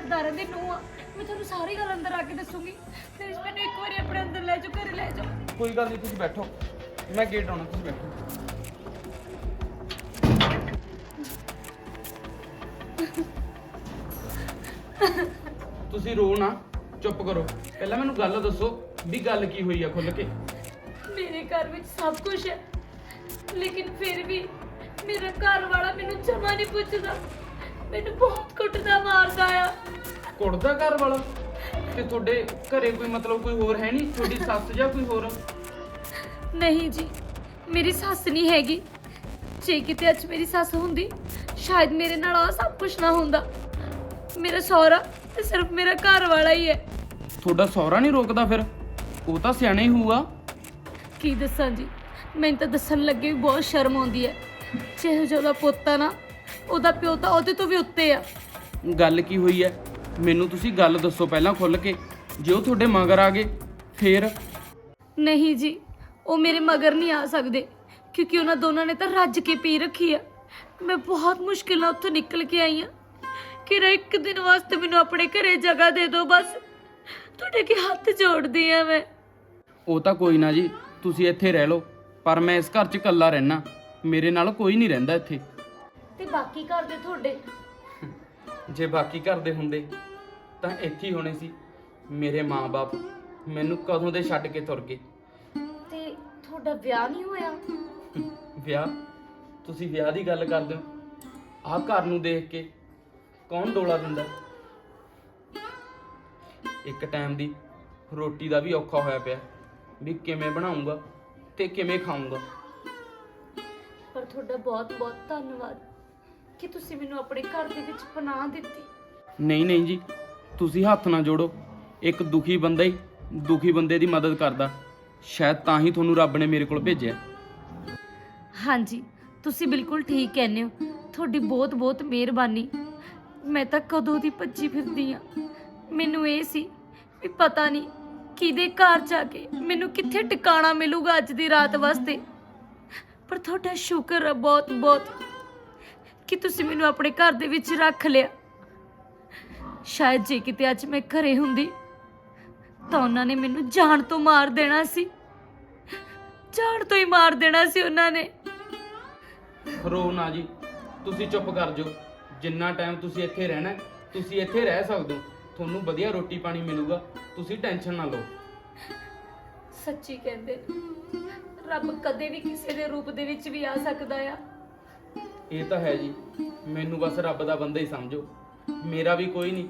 ਸਰਦਾਰਾਂ ਦੀ ਨੂੰਹ ਆ। ਮੈਂ ਤੁਹਾਨੂੰ ਸਾਰੀ ਗੱਲ ਅੰਦਰ ਆ ਕੇ ਦੱਸੂਗੀ। ਪਲੀਜ਼ ਮੈਨੂੰ ਇੱਕ ਵਾਰੀ ਆਪਣੇ ਅੰਦਰ ਲੈ ਜਾਓ ਘਰੇ ਲੈ ਜਾਓ। ਕੋਈ ਗੱਲ ਨਹੀਂ ਤੁਸੀਂ ਬੈਠੋ। ਮੈਂ ਗੇਟ ਆਉਣਾ ਤੁਸੀਂ ਬੈਠੋ। ਤੁਸੀਂ ਰੋ ਨਾ ਚੁੱਪ ਕਰੋ। ਪਹਿਲਾਂ ਮੈਨੂੰ ਗੱਲ ਦੱਸੋ ਵੀ ਗੱਲ ਕੀ ਹੋਈ ਆ ਖੁੱਲ ਕੇ। ਮੇਰੇ ਘਰ ਵਿੱਚ ਸਭ ਕੁਝ ਹੈ। ਲੇਕਿਨ ਫਿਰ ਵੀ ਮੇਰਾ ਘਰ ਵਾਲਾ ਮੈਨੂੰ ਜਮਾ ਨਹੀਂ ਪੁੱਛਦਾ। ਮੈਨੂੰ ਬਹੁਤ ਕੁੱਟਦਾ ਮਾਰਦਾ ਆ। ਕੁੜਦਾ ਘਰ ਵਾਲਾ? ਤੇ ਤੁਹਾਡੇ ਘਰੇ ਕੋਈ ਮਤਲਬ ਕੋਈ ਹੋਰ ਹੈ ਨਹੀਂ? ਤੁਹਾਡੀ ਸੱਸ ਜਾਂ ਕੋਈ ਹੋਰ? ਨਹੀਂ ਜੀ ਮੇਰੀ ਸੱਸ ਨਹੀਂ ਹੈਗੀ। ਜੇ ਕਿਤੇ ਅੱਜ ਮੇਰੀ ਸੱਸ ਹੁੰਦੀ ਸ਼ਾਇਦ ਮੇਰੇ ਨਾਲ ਆ ਸਭ ਕੁਝ ਨਾ ਹੁੰਦਾ। ਮੇਰਾ ਸਹੁਰਾ ਤੇ ਸਿਰਫ ਮੇਰਾ ਘਰ ਵਾਲਾ ਹੀ ਹੈ। ਤੁਹਾਡਾ ਸਹੁਰਾ ਨਹੀਂ ਰੋਕਦਾ ਫਿਰ? ਉਹ ਤਾਂ ਸਿਆਣਾ ਹੀ ਹੋਊਗਾ। ਕੀ ਦੱਸਾਂ ਜੀ ਮੈਨੂੰ ਤਾਂ ਦੱਸਣ ਲੱਗੇ ਵੀ ਬਹੁਤ ਸ਼ਰਮ ਆਉਂਦੀ ਹੈ। ਜਿਹੋ ਜਿਹਾ ਉਹਦਾ ਪੁੱਤ ਆ ਨਾ ਉਹਦਾ ਪਿਓ ਤਾਂ ਉਹਦੇ ਤੋਂ ਵੀ ਉੱਤੇ ਆ। ਗੱਲ ਕੀ ਹੋਈ ਹੈ ਮੈਨੂੰ ਤੁਸੀਂ ਗੱਲ ਦੱਸੋ ਪਹਿਲਾਂ ਖੁੱਲ ਕੇ। ਜੇ ਉਹ ਤੁਹਾਡੇ ਮਗਰ ਆ ਗਏ ਫੇਰ? ਨਹੀਂ ਜੀ ਉਹ ਮੇਰੇ ਮਗਰ ਨਹੀਂ ਆ ਸਕਦੇ ਕਿਉਂਕਿ ਉਹਨਾਂ ਦੋਨਾਂ ਨੇ ਤਾਂ ਰੱਜ ਕੇ ਪੀ ਰੱਖੀ ਆ। ਮੈਂ ਬਹੁਤ ਮੁਸ਼ਕਿਲ ਨਾਲ ਉੱਥੋਂ ਨਿਕਲ ਕੇ ਆਈ ਆ ਕਿ ਇੱਕ ਦਿਨ ਵਾਸਤੇ ਮੈਨੂੰ ਆਪਣੇ ਘਰੇ ਜਗ੍ਹਾ ਦੇ ਦਿਓ ਬਸ। ਤੁਹਾਡੇ ਅੱਗੇ ਹੱਥ ਜੋੜਦੀ ਆ ਮੈਂ। ਉਹ ਤਾਂ ਕੋਈ ਨਾ ਜੀ ਤੁਸੀਂ ਇੱਥੇ ਰਹਿ ਲਓ ਪਰ ਮੈਂ ਇਸ ਘਰ 'ਚ ਇਕੱਲਾ ਰਹਿਣਾ ਮੇਰੇ ਨਾਲ ਕੋਈ ਨਹੀਂ ਰਹਿੰਦਾ ਇੱਥੇ। ਤੇ ਬਾਕੀ ਘਰ ਦੇ ਤੁਹਾਡੇ? ਜੇ ਬਾਕੀ ਘਰ ਦੇ ਹੁੰਦੇ ਤਾਂ ਇੱਥੇ ਹੀ ਹੋਣੇ ਸੀ। ਮੇਰੇ ਮਾਪੇ ਮੈਨੂੰ ਕਦੋਂ ਦੇ ਛੱਡ ਕੇ ਤੁਰ ਗਏ? ਤੇ ਤੁਹਾਡਾ ਵਿਆਹ ਨਹੀਂ ਹੋਇਆ? ਵਿਆਹ? ਤੁਸੀਂ ਵਿਆਹ ਦੀ ਗੱਲ ਕਰਦੇ ਹੋ? ਆਹ ਘਰ ਨੂੰ ਦੇਖ ਕੇ ਕੌਣ ਡੋਲਾ ਦਿੰਦਾ? ਇੱਕ ਟਾਈਮ ਦੀ ਰੋਟੀ ਦਾ ਵੀ ਔਖਾ ਹੋਇਆ ਪਿਆ। ਵੀ ਕਿਵੇਂ ਬਣਾਉਂਗਾ ਤੇ ਕਿਵੇਂ ਖਾਊਂਗਾ? ਪਰ ਤੁਹਾਡਾ ਬਹੁਤ ਬਹੁਤ ਧੰਨਵਾਦ। ਕਿ ਤੁਸੀਂ ਮੈਨੂੰ ਆਪਣੇ ਘਰ ਦੇ ਵਿੱਚ ਪਨਾਹ ਦਿੱਤੀ? ਨਹੀਂ ਨਹੀਂ ਜੀ ਤੁਸੀਂ ਹੱਥ ਨਾ ਜੋੜੋ। ਇੱਕ ਦੁਖੀ ਬੰਦਾ ਹੀ ਦੁਖੀ ਬੰਦੇ ਦੀ ਮਦਦ ਕਰਦਾ। ਸ਼ਾਇਦ ਤਾਂ ਹੀ ਤੁਹਾਨੂੰ ਰੱਬ ਨੇ ਮੇਰੇ ਕੋਲ ਭੇਜਿਆ। ਹਾਂਜੀ ਤੁਸੀਂ ਬਿਲਕੁਲ ਠੀਕ ਕਹਿੰਦੇ ਹੋ। ਤੁਹਾਡੀ ਬਹੁਤ ਬਹੁਤ ਮਿਹਰਬਾਨੀ। ਮੈਂ ਤਾਂ ਕਦੋਂ ਦੀ ਭੱਜੀ ਫਿਰਦੀ ਆ ਮੈਨੂੰ ਇਹ ਸੀ ਵੀ ਪਤਾ ਨਹੀਂ ਕਿਹਦੇ ਘਰ ਜਾ ਕੇ ਮੈਨੂੰ ਕਿੱਥੇ ਟਿਕਾਣਾ ਮਿਲੂਗਾ ਅੱਜ ਦੀ ਰਾਤ ਵਾਸਤੇ। ਪਰ ਤੁਹਾਡਾ ਸ਼ੁਕਰ ਹੈ ਬਹੁਤ ਬਹੁਤ। ਕਿ ਤੁਸੀਂ ਮੈਨੂੰ ਆਪਣੇ ਘਰ ਦੇ ਵਿੱਚ ਰੱਖ ਲਿਆ। ਸ਼ਾਇਦ ਜੇ ਕਿਤੇ ਅੱਜ ਮੈਂ ਘਰੇ ਹੁੰਦੀ ਤਾਂ ਉਹਨਾਂ ਨੇ ਮੈਨੂੰ ਜਾਨ ਤੋਂ ਮਾਰ ਦੇਣਾ ਸੀ। ਜਾਨ ਤੋਂ ਹੀ ਮਾਰ ਦੇਣਾ ਸੀ ਉਹਨਾਂ ਨੇ। ਰੋ ਨਾ ਜੀ ਤੁਸੀਂ ਚੁੱਪ ਕਰ ਜਾਓ। ਜਿੰਨਾ ਟਾਈਮ ਤੁਸੀਂ ਇੱਥੇ ਰਹਿਣਾ ਤੁਸੀਂ ਇੱਥੇ ਰਹਿ ਸਕਦੇ ਹੋ। ਤੁਹਾਨੂੰ ਵਧੀਆ ਰੋਟੀ ਪਾਣੀ ਮਿਲੂਗਾ ਤੁਸੀਂ ਟੈਨਸ਼ਨ ਨਾ ਲਓ। ਸੱਚੀ ਕਹਿੰਦੇ। ਰੱਬ ਕਦੇ ਵੀ ਕਿਸੇ ਦੇ ਰੂਪ ਦੇ ਵਿੱਚ ਵੀ ਆ ਸਕਦਾ ਆ। ਇਹ ਤਾਂ ਹੈ ਜੀ। ਮੈਨੂੰ ਬਸ ਰੱਬ ਦਾ ਬੰਦਾ ਹੀ ਸਮਝੋ। ਮੇਰਾ ਵੀ ਕੋਈ ਨਹੀਂ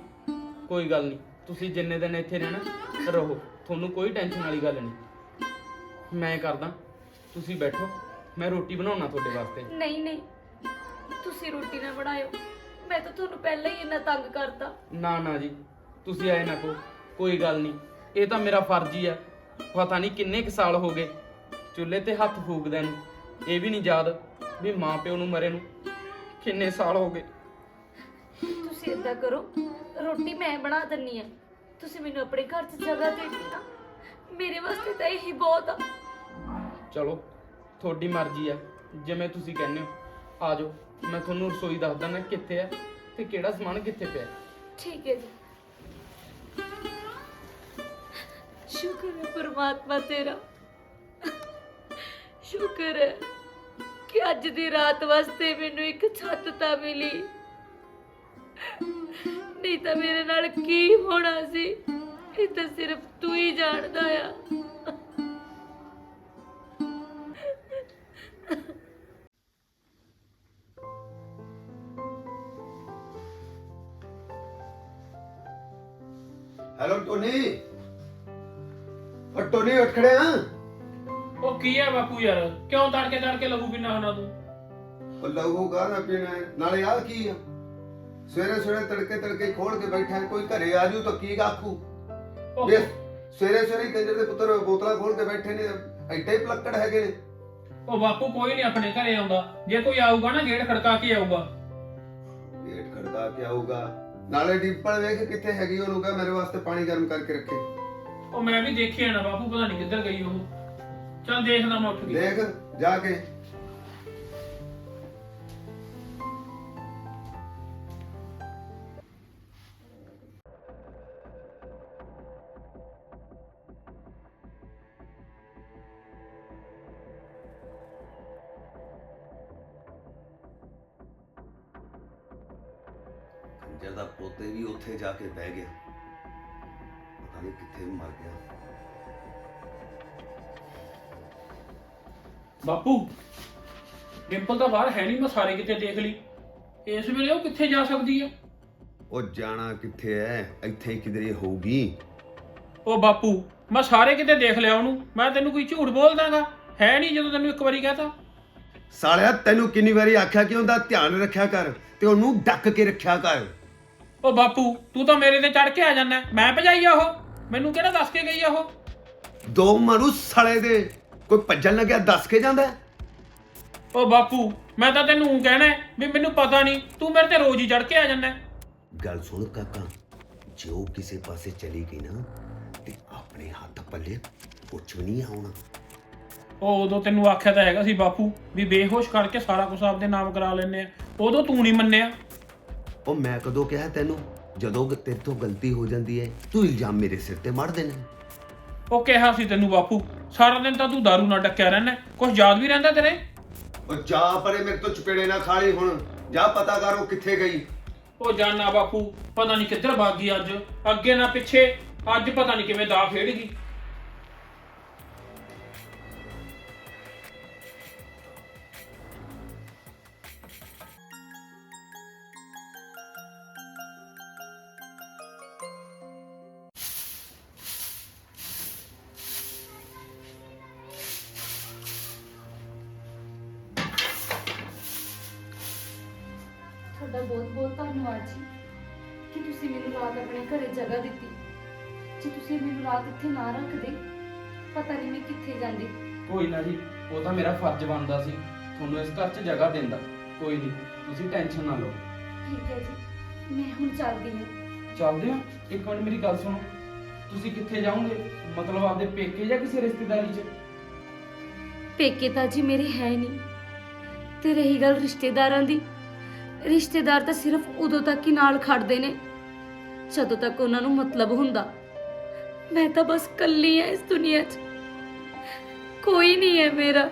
ਕੋਈ ਗੱਲ ਨਹੀਂ। ਤੁਸੀਂ ਜਿੰਨੇ ਦਿਨ ਇੱਥੇ ਰਹਿਣਾ ਰਹੋ। ਤੁਹਾਨੂੰ ਕੋਈ ਟੈਨਸ਼ਨ ਵਾਲੀ ਗੱਲ ਨਹੀਂ। ਮੈਂ ਕਰਦਾ। ਤੁਸੀਂ ਬੈਠੋ। ਮੈਂ ਰੋਟੀ ਬਣਾਉਣਾ ਤੁਹਾਡੇ ਵਾਸਤੇ। ਨਹੀਂ ਨਹੀਂ। ਤੁਸੀਂ ਰੋਟੀ ਨਾ ਬਣਾਇਓ। ਮੈਂ ਤਾਂ ਤੁਹਾਨੂੰ ਪਹਿਲਾਂ ਹੀ ਇੰਨਾ ਤੰਗ ਕਰਤਾ। ਨਾ ਨਾ ਜੀ। ਤੁਸੀਂ ਆਏ ਨਾ ਕੋ ਕੋਈ ਗੱਲ ਨਹੀਂ। ਇਹ ਤਾਂ ਮੇਰਾ ਫਰਜ਼ ਹੀ ਆ। ਪਤਾ ਨਹੀਂ ਕਿੰਨੇ ਕੁ ਸਾਲ ਹੋ ਗਏ। ਚੁੱਲ੍ਹੇ ਤੇ ਹੱਥ ਫੂਕਦਿਆਂ ਨੂੰ। ਇਹ ਵੀ ਨਹੀਂ ਯਾਦ ਵੀ ਮਾਂ ਪਿਓ ਨੂੰ ਮਰੇ ਨੂੰ। ਕਿੰਨੇ ਸਾਲ ਹੋ ਗਏ? ਤੁਸੀਂ ਏਦਾਂ ਕਰੋ ਰੋਟੀ ਮੈਂ ਬਣਾ ਦਿੰਨੀ ਆ। ਤੁਸੀਂ ਮੈਨੂੰ ਆਪਣੇ ਘਰ 'ਚ ਜਗ੍ਹਾ ਦੇ ਦਿੱਤੀ ਮੇਰੇ ਵਾਸਤੇ ਤਾਂ ਇਹੀ ਬਹੁਤ ਆ। ਚਲੋ ਤੁਹਾਡੀ ਮਰਜ਼ੀ ਆ ਜਿਵੇਂ ਤੁਸੀਂ ਕਹਿੰਦੇ ਹੋ। ਆ ਜਾਓ ਮੈਂ ਤੁਹਾਨੂੰ ਰਸੋਈ ਦੱਸ ਦਾਂਗਾ ਕਿੱਥੇ ਆ ਤੇ ਕਿਹੜਾ ਸਮਾਨ ਕਿੱਥੇ ਪਿਆ। ਠੀਕ ਹੈ ਜੀ। ਸ਼ੁਕਰ ਹੈ ਪਰਮਾਤਮਾ ਤੇਰਾ। ਸ਼ੁਕਰ ਹੈ। ਕਿ ਅੱਜ ਦੀ ਰਾਤ ਵਾਸਤੇ ਮੈਨੂੰ ਇੱਕ ਛੱਤ ਤਾਂ ਮਿਲੀ। ਨਹੀਂ ਤਾਂ ਮੇਰੇ ਨਾਲ ਕੀ ਹੋਣਾ ਸੀ? ਇਹ ਤਾਂ ਸਿਰਫ ਤੂੰ ਹੀ ਜਾਣਦਾ ਆ। ਹੈਲੋ ਟੋਨੀ ਉਹ ਟੋਨੀ ਉੱਠ ਖੜਿਆ ਉਹ ਕੀ ਹੈ ਬਾਪੂ ਯਾਰ? ਕਿਉਂ ਤੜਕੇ ਤੜਕੇ ਲਹੂ ਪੀਣਾ ਹੁੰਦਾ ਤੂੰ? ਉਹ ਲਹੂ ਗਾ ਨਾ ਪੀਣਾ ਹੈ। ਨਾਲੇ ਯਾਰ ਕੀ ਆ? ਸਵੇਰੇ ਸਵੇਰੇ ਤੜਕੇ ਤੜਕੇ ਖੋਲ ਕੇ ਬੈਠਾ ਹੈ, ਕੋਈ ਘਰੇ ਆ ਜੂ ਤਾਂ ਕੀ ਆਖੂ? ਉਹ ਸਵੇਰੇ ਸਵੇਰੇ ਕੰਜਰ ਦੇ ਪੁੱਤਰ ਬੋਤਲਾਂ ਖੋਲ ਕੇ ਬੈਠੇ ਨੇ ਐਡੇ ਪਲੱਕੜ ਹੈਗੇ ਨੇ। ਉਹ ਬਾਪੂ ਕੋਈ ਨਹੀਂ ਆਪਣੇ ਘਰੇ ਆਉਂਦਾ। ਜੇ ਕੋਈ ਆਊਗਾ ਨਾ ਗੇਟ ਖੜਕਾ ਕੇ ਆਊਗਾ। ਗੇਟ ਖੜਕਾ ਕੇ ਆਊਗਾ। ਨਾਲੇ ਡਿੰਪਲ ਵੇਖ ਕਿੱਥੇ ਹੈਗੀ ਉਹਨੂੰ ਕਹ ਮੇਰੇ ਵਾਸਤੇ ਪਾਣੀ ਗਰਮ ਕਰਕੇ ਰੱਖੇ। ਉਹ ਮੈਂ ਵੀ ਦੇਖਿਆ ਨਾ ਬਾਪੂ ਪਤਾ ਨਹੀਂ ਕਿੱਧਰ ਗਈ ਉਹ। ਚੱਲ ਦੇਖਦਾ ਮੈਂ ਉੱਠ ਕੇ। ਦੇਖ ਜਾ ਕੇ। ਖੰਜਰ ਦਾ ਪੋਤੇ ਵੀ ਉੱਥੇ ਜਾ ਕੇ ਬਹਿ ਗਿਆ। ਪਤਾ ਨਹੀਂ ਕਿੱਥੇ ਮਰ ਗਿਆ। ਬਾਪੂ ਡਿੰਪਲ ਤਾਂ ਬਾਹਰ ਹੈ ਨਹੀਂ ਮੈਂ ਸਾਰੇ ਕਿਤੇ ਦੇਖ ਲਈ। ਇਸ ਵੇਲੇ ਉਹ ਕਿੱਥੇ ਜਾ ਸਕਦੀ ਹੈ ਉਹ ਜਾਣਾ ਕਿੱਥੇ ਐ? ਇੱਥੇ ਹੀ ਕਿਧਰੇ ਹੋਊਗੀ? ਉਹ ਬਾਪੂ ਮੈਂ ਸਾਰੇ ਕਿਤੇ ਦੇਖ ਲਿਆ ਉਹਨੂੰ। ਮੈਂ ਤੈਨੂੰ ਕੋਈ ਝੂਠ ਬੋਲਦਾਗਾ। ਹੈ ਨਹੀਂ ਜਦੋਂ ਤੈਨੂੰ ਇੱਕ ਵਾਰੀ ਕਹਤਾ। ਸਾਲਿਆ ਤੈਨੂੰ ਕਿੰਨੀ ਵਾਰੀ ਆਖਿਆ ਕਿ ਉਹਦਾ ਧਿਆਨ ਰੱਖਿਆ ਕਰ ਤੇ ਉਹਨੂੰ ਡੱਕ ਕੇ ਰੱਖਿਆ ਕਰ। ਉਹ ਬਾਪੂ ਤੂੰ ਤਾਂ ਮੇਰੇ ਤੇ ਚੜ ਕੇ ਆ ਜਾਂਦਾ। ਮੈਂ ਭਜਾਈ ਆ ਉਹ। ਮੈਨੂੰ ਕਿਹੜਾ ਦੱਸ ਕੇ ਗਈ ਆ ਉਹ? ਦੋ ਮਾਰੂ ਸਾਲੇ ਦੇ। ਕੋਈ ਭੱਜਣ ਲੱਗਿਆ ਦੱਸ ਕੇ ਜਾਂਦਾ? ਹੈ? ਉਹ ਬਾਪੂ ਮੈਂ ਤਾਂ ਤੈਨੂੰ ਊਂ ਕਹਿਣਾ ਹੈ ਵੀ ਮੈਨੂੰ ਪਤਾ ਨਹੀਂ ਤੂੰ ਮੇਰੇ ਤੇ ਰੋਜ਼ ਹੀ ਚੜ ਕੇ ਆ ਜਾਂਦਾ ਗੱਲ ਸੁਣ ਕਾਕਾ ਜੇ ਉਹ ਕਿਸੇ ਪਾਸੇ ਚਲੀ ਗਈ ਨਾ ਤੇ ਆਪਣੇ ਹੱਥ ਪੱਲੇ ਕੁਛ ਵੀ ਨਹੀਂ ਆਉਣਾ। ਉਹ ਉਦੋਂ ਤੈਨੂੰ ਆਖਿਆ ਤਾਂ ਹੈਗਾ ਸੀ ਬਾਪੂ ਵੀ ਬੇਹੋਸ਼ ਕਰਕੇ ਸਾਰਾ ਕੁਝ ਆਪਦੇ ਨਾਮ ਕਰਾ ਲੈਨੇ ਆ। ਉਦੋਂ ਤੂੰ ਨਹੀਂ ਮੰਨਿਆ। ਉਹ ਮੈਂ ਕਦੋਂ ਕਿਹਾ ਤੈਨੂੰ ਜਦੋਂ ਗ- ਤੇਰੇ ਤੋਂ ਗਲਤੀ ਹੋ ਜਾਂਦੀ ਹੈ ਤੂੰ ਇਲਜ਼ਾਮ ਮੇਰੇ ਸਿਰ ਤੇ ਮਾਰ ਦੇਣਾ। ਉਹ ਕਿਹਾ ਸੀ ਤੈਨੂੰ ਬਾਪੂ ਸਾਰਾ ਦਿਨ ਤਾਂ ਤੂੰ दारू ਨਾਲ ਡੱਕਿਆ ਰਹਿਣਾ ਕੁਝ ਯਾਦ ਵੀ ਰਹਿੰਦਾ ਤੇਰੇ? ਉਹ ਜਾ ਪਰੇ ਮੇਰੇ ਤੋਂ ਚਪੇੜੇ ਨਾ ਖਾ ਲਈ ਹੁਣ ਜਾ ਪਤਾ ਕਰ ਉਹ ਕਿੱਥੇ ਗਈ। ਉਹ ਜਾਨਾ ਬਾਪੂ ਪਤਾ ਨਹੀਂ ਕਿੱਧਰ ਭੱਗ ਗਈ ਅੱਜ ਅੱਗੇ ਨਾ ਪਿੱਛੇ ਅੱਜ ਪਤਾ ਨਹੀਂ ਕਿਵੇਂ ਦਾ ਖੇਡ ਗਈ। ਤੁਹਾਡਾ ਬਹੁਤ-ਬਹੁਤ ਧੰਨਵਾਦ ਜੀ ਕਿ ਤੁਸੀਂ ਮੈਨੂੰ ਰਾਤ ਆਪਣੇ ਘਰੇ ਜਗ੍ਹਾ ਦਿੱਤੀ। ਜੇ ਤੁਸੀਂ ਮੈਨੂੰ ਰਾਤ ਇੱਥੇ ਨਾ ਰੱਖਦੇ ਪਤਾ ਨਹੀਂ ਮੈਂ ਕਿੱਥੇ ਜਾਂਦੀ। ਕੋਈ ਨਾ ਜੀ ਉਹ ਤਾਂ ਮੇਰਾ ਫਰਜ਼ ਬਣਦਾ ਸੀ। ਤੁਹਾਨੂੰ ਇਸ ਘਰ 'ਚ ਜਗ੍ਹਾ ਦੇਣ ਦਾ। ਕੋਈ ਨਹੀਂ ਤੁਸੀਂ ਟੈਨਸ਼ਨ ਨਾ ਲਓ। ਠੀਕ ਹੈ ਜੀ ਮੈਂ ਹੁਣ ਚੱਲਦੀ ਹਾਂ। ਚੱਲਦੇ ਹਾਂ? ਇੱਕ ਮਿੰਟ ਮੇਰੀ ਗੱਲ ਸੁਣੋ। ਤੁਸੀਂ ਕਿੱਥੇ ਜਾਓਗੇ? ਮਤਲਬ ਆਪਦੇ ਪੇਕੇ ਜਾਂ ਕਿਸੇ ਰਿਸ਼ਤੇਦਾਰੀ 'ਚ? ਪੇਕੇ ਤਾਂ ਜੀ ਮੇਰੇ ਹੈ ਨਹੀਂ। ਤੇ ਰਹੀ ਗੱਲ ਰਿਸ਼ਤੇਦਾਰਾਂ ਦੀ। ਰਿਸ਼ਤੇਦਾਰ ਤਾਂ ਸਿਰਫ ਉਦੋਂ ਤੱਕ ਹੀ ਨਾਲ ਖੜਦੇ ਨੇ ਜਦੋਂ ਤੱਕ ਉਹਨਾਂ ਨੂੰ ਮਤਲਬ ਹੁੰਦਾ। ਮੈਂ ਤਾਂ ਬਸ ਕੱਲੀ ਆ ਇਸ ਦੁਨੀਆ 'ਚ। ਕੋਈ ਨਹੀਂ ਹੈ ਮੇਰਾ।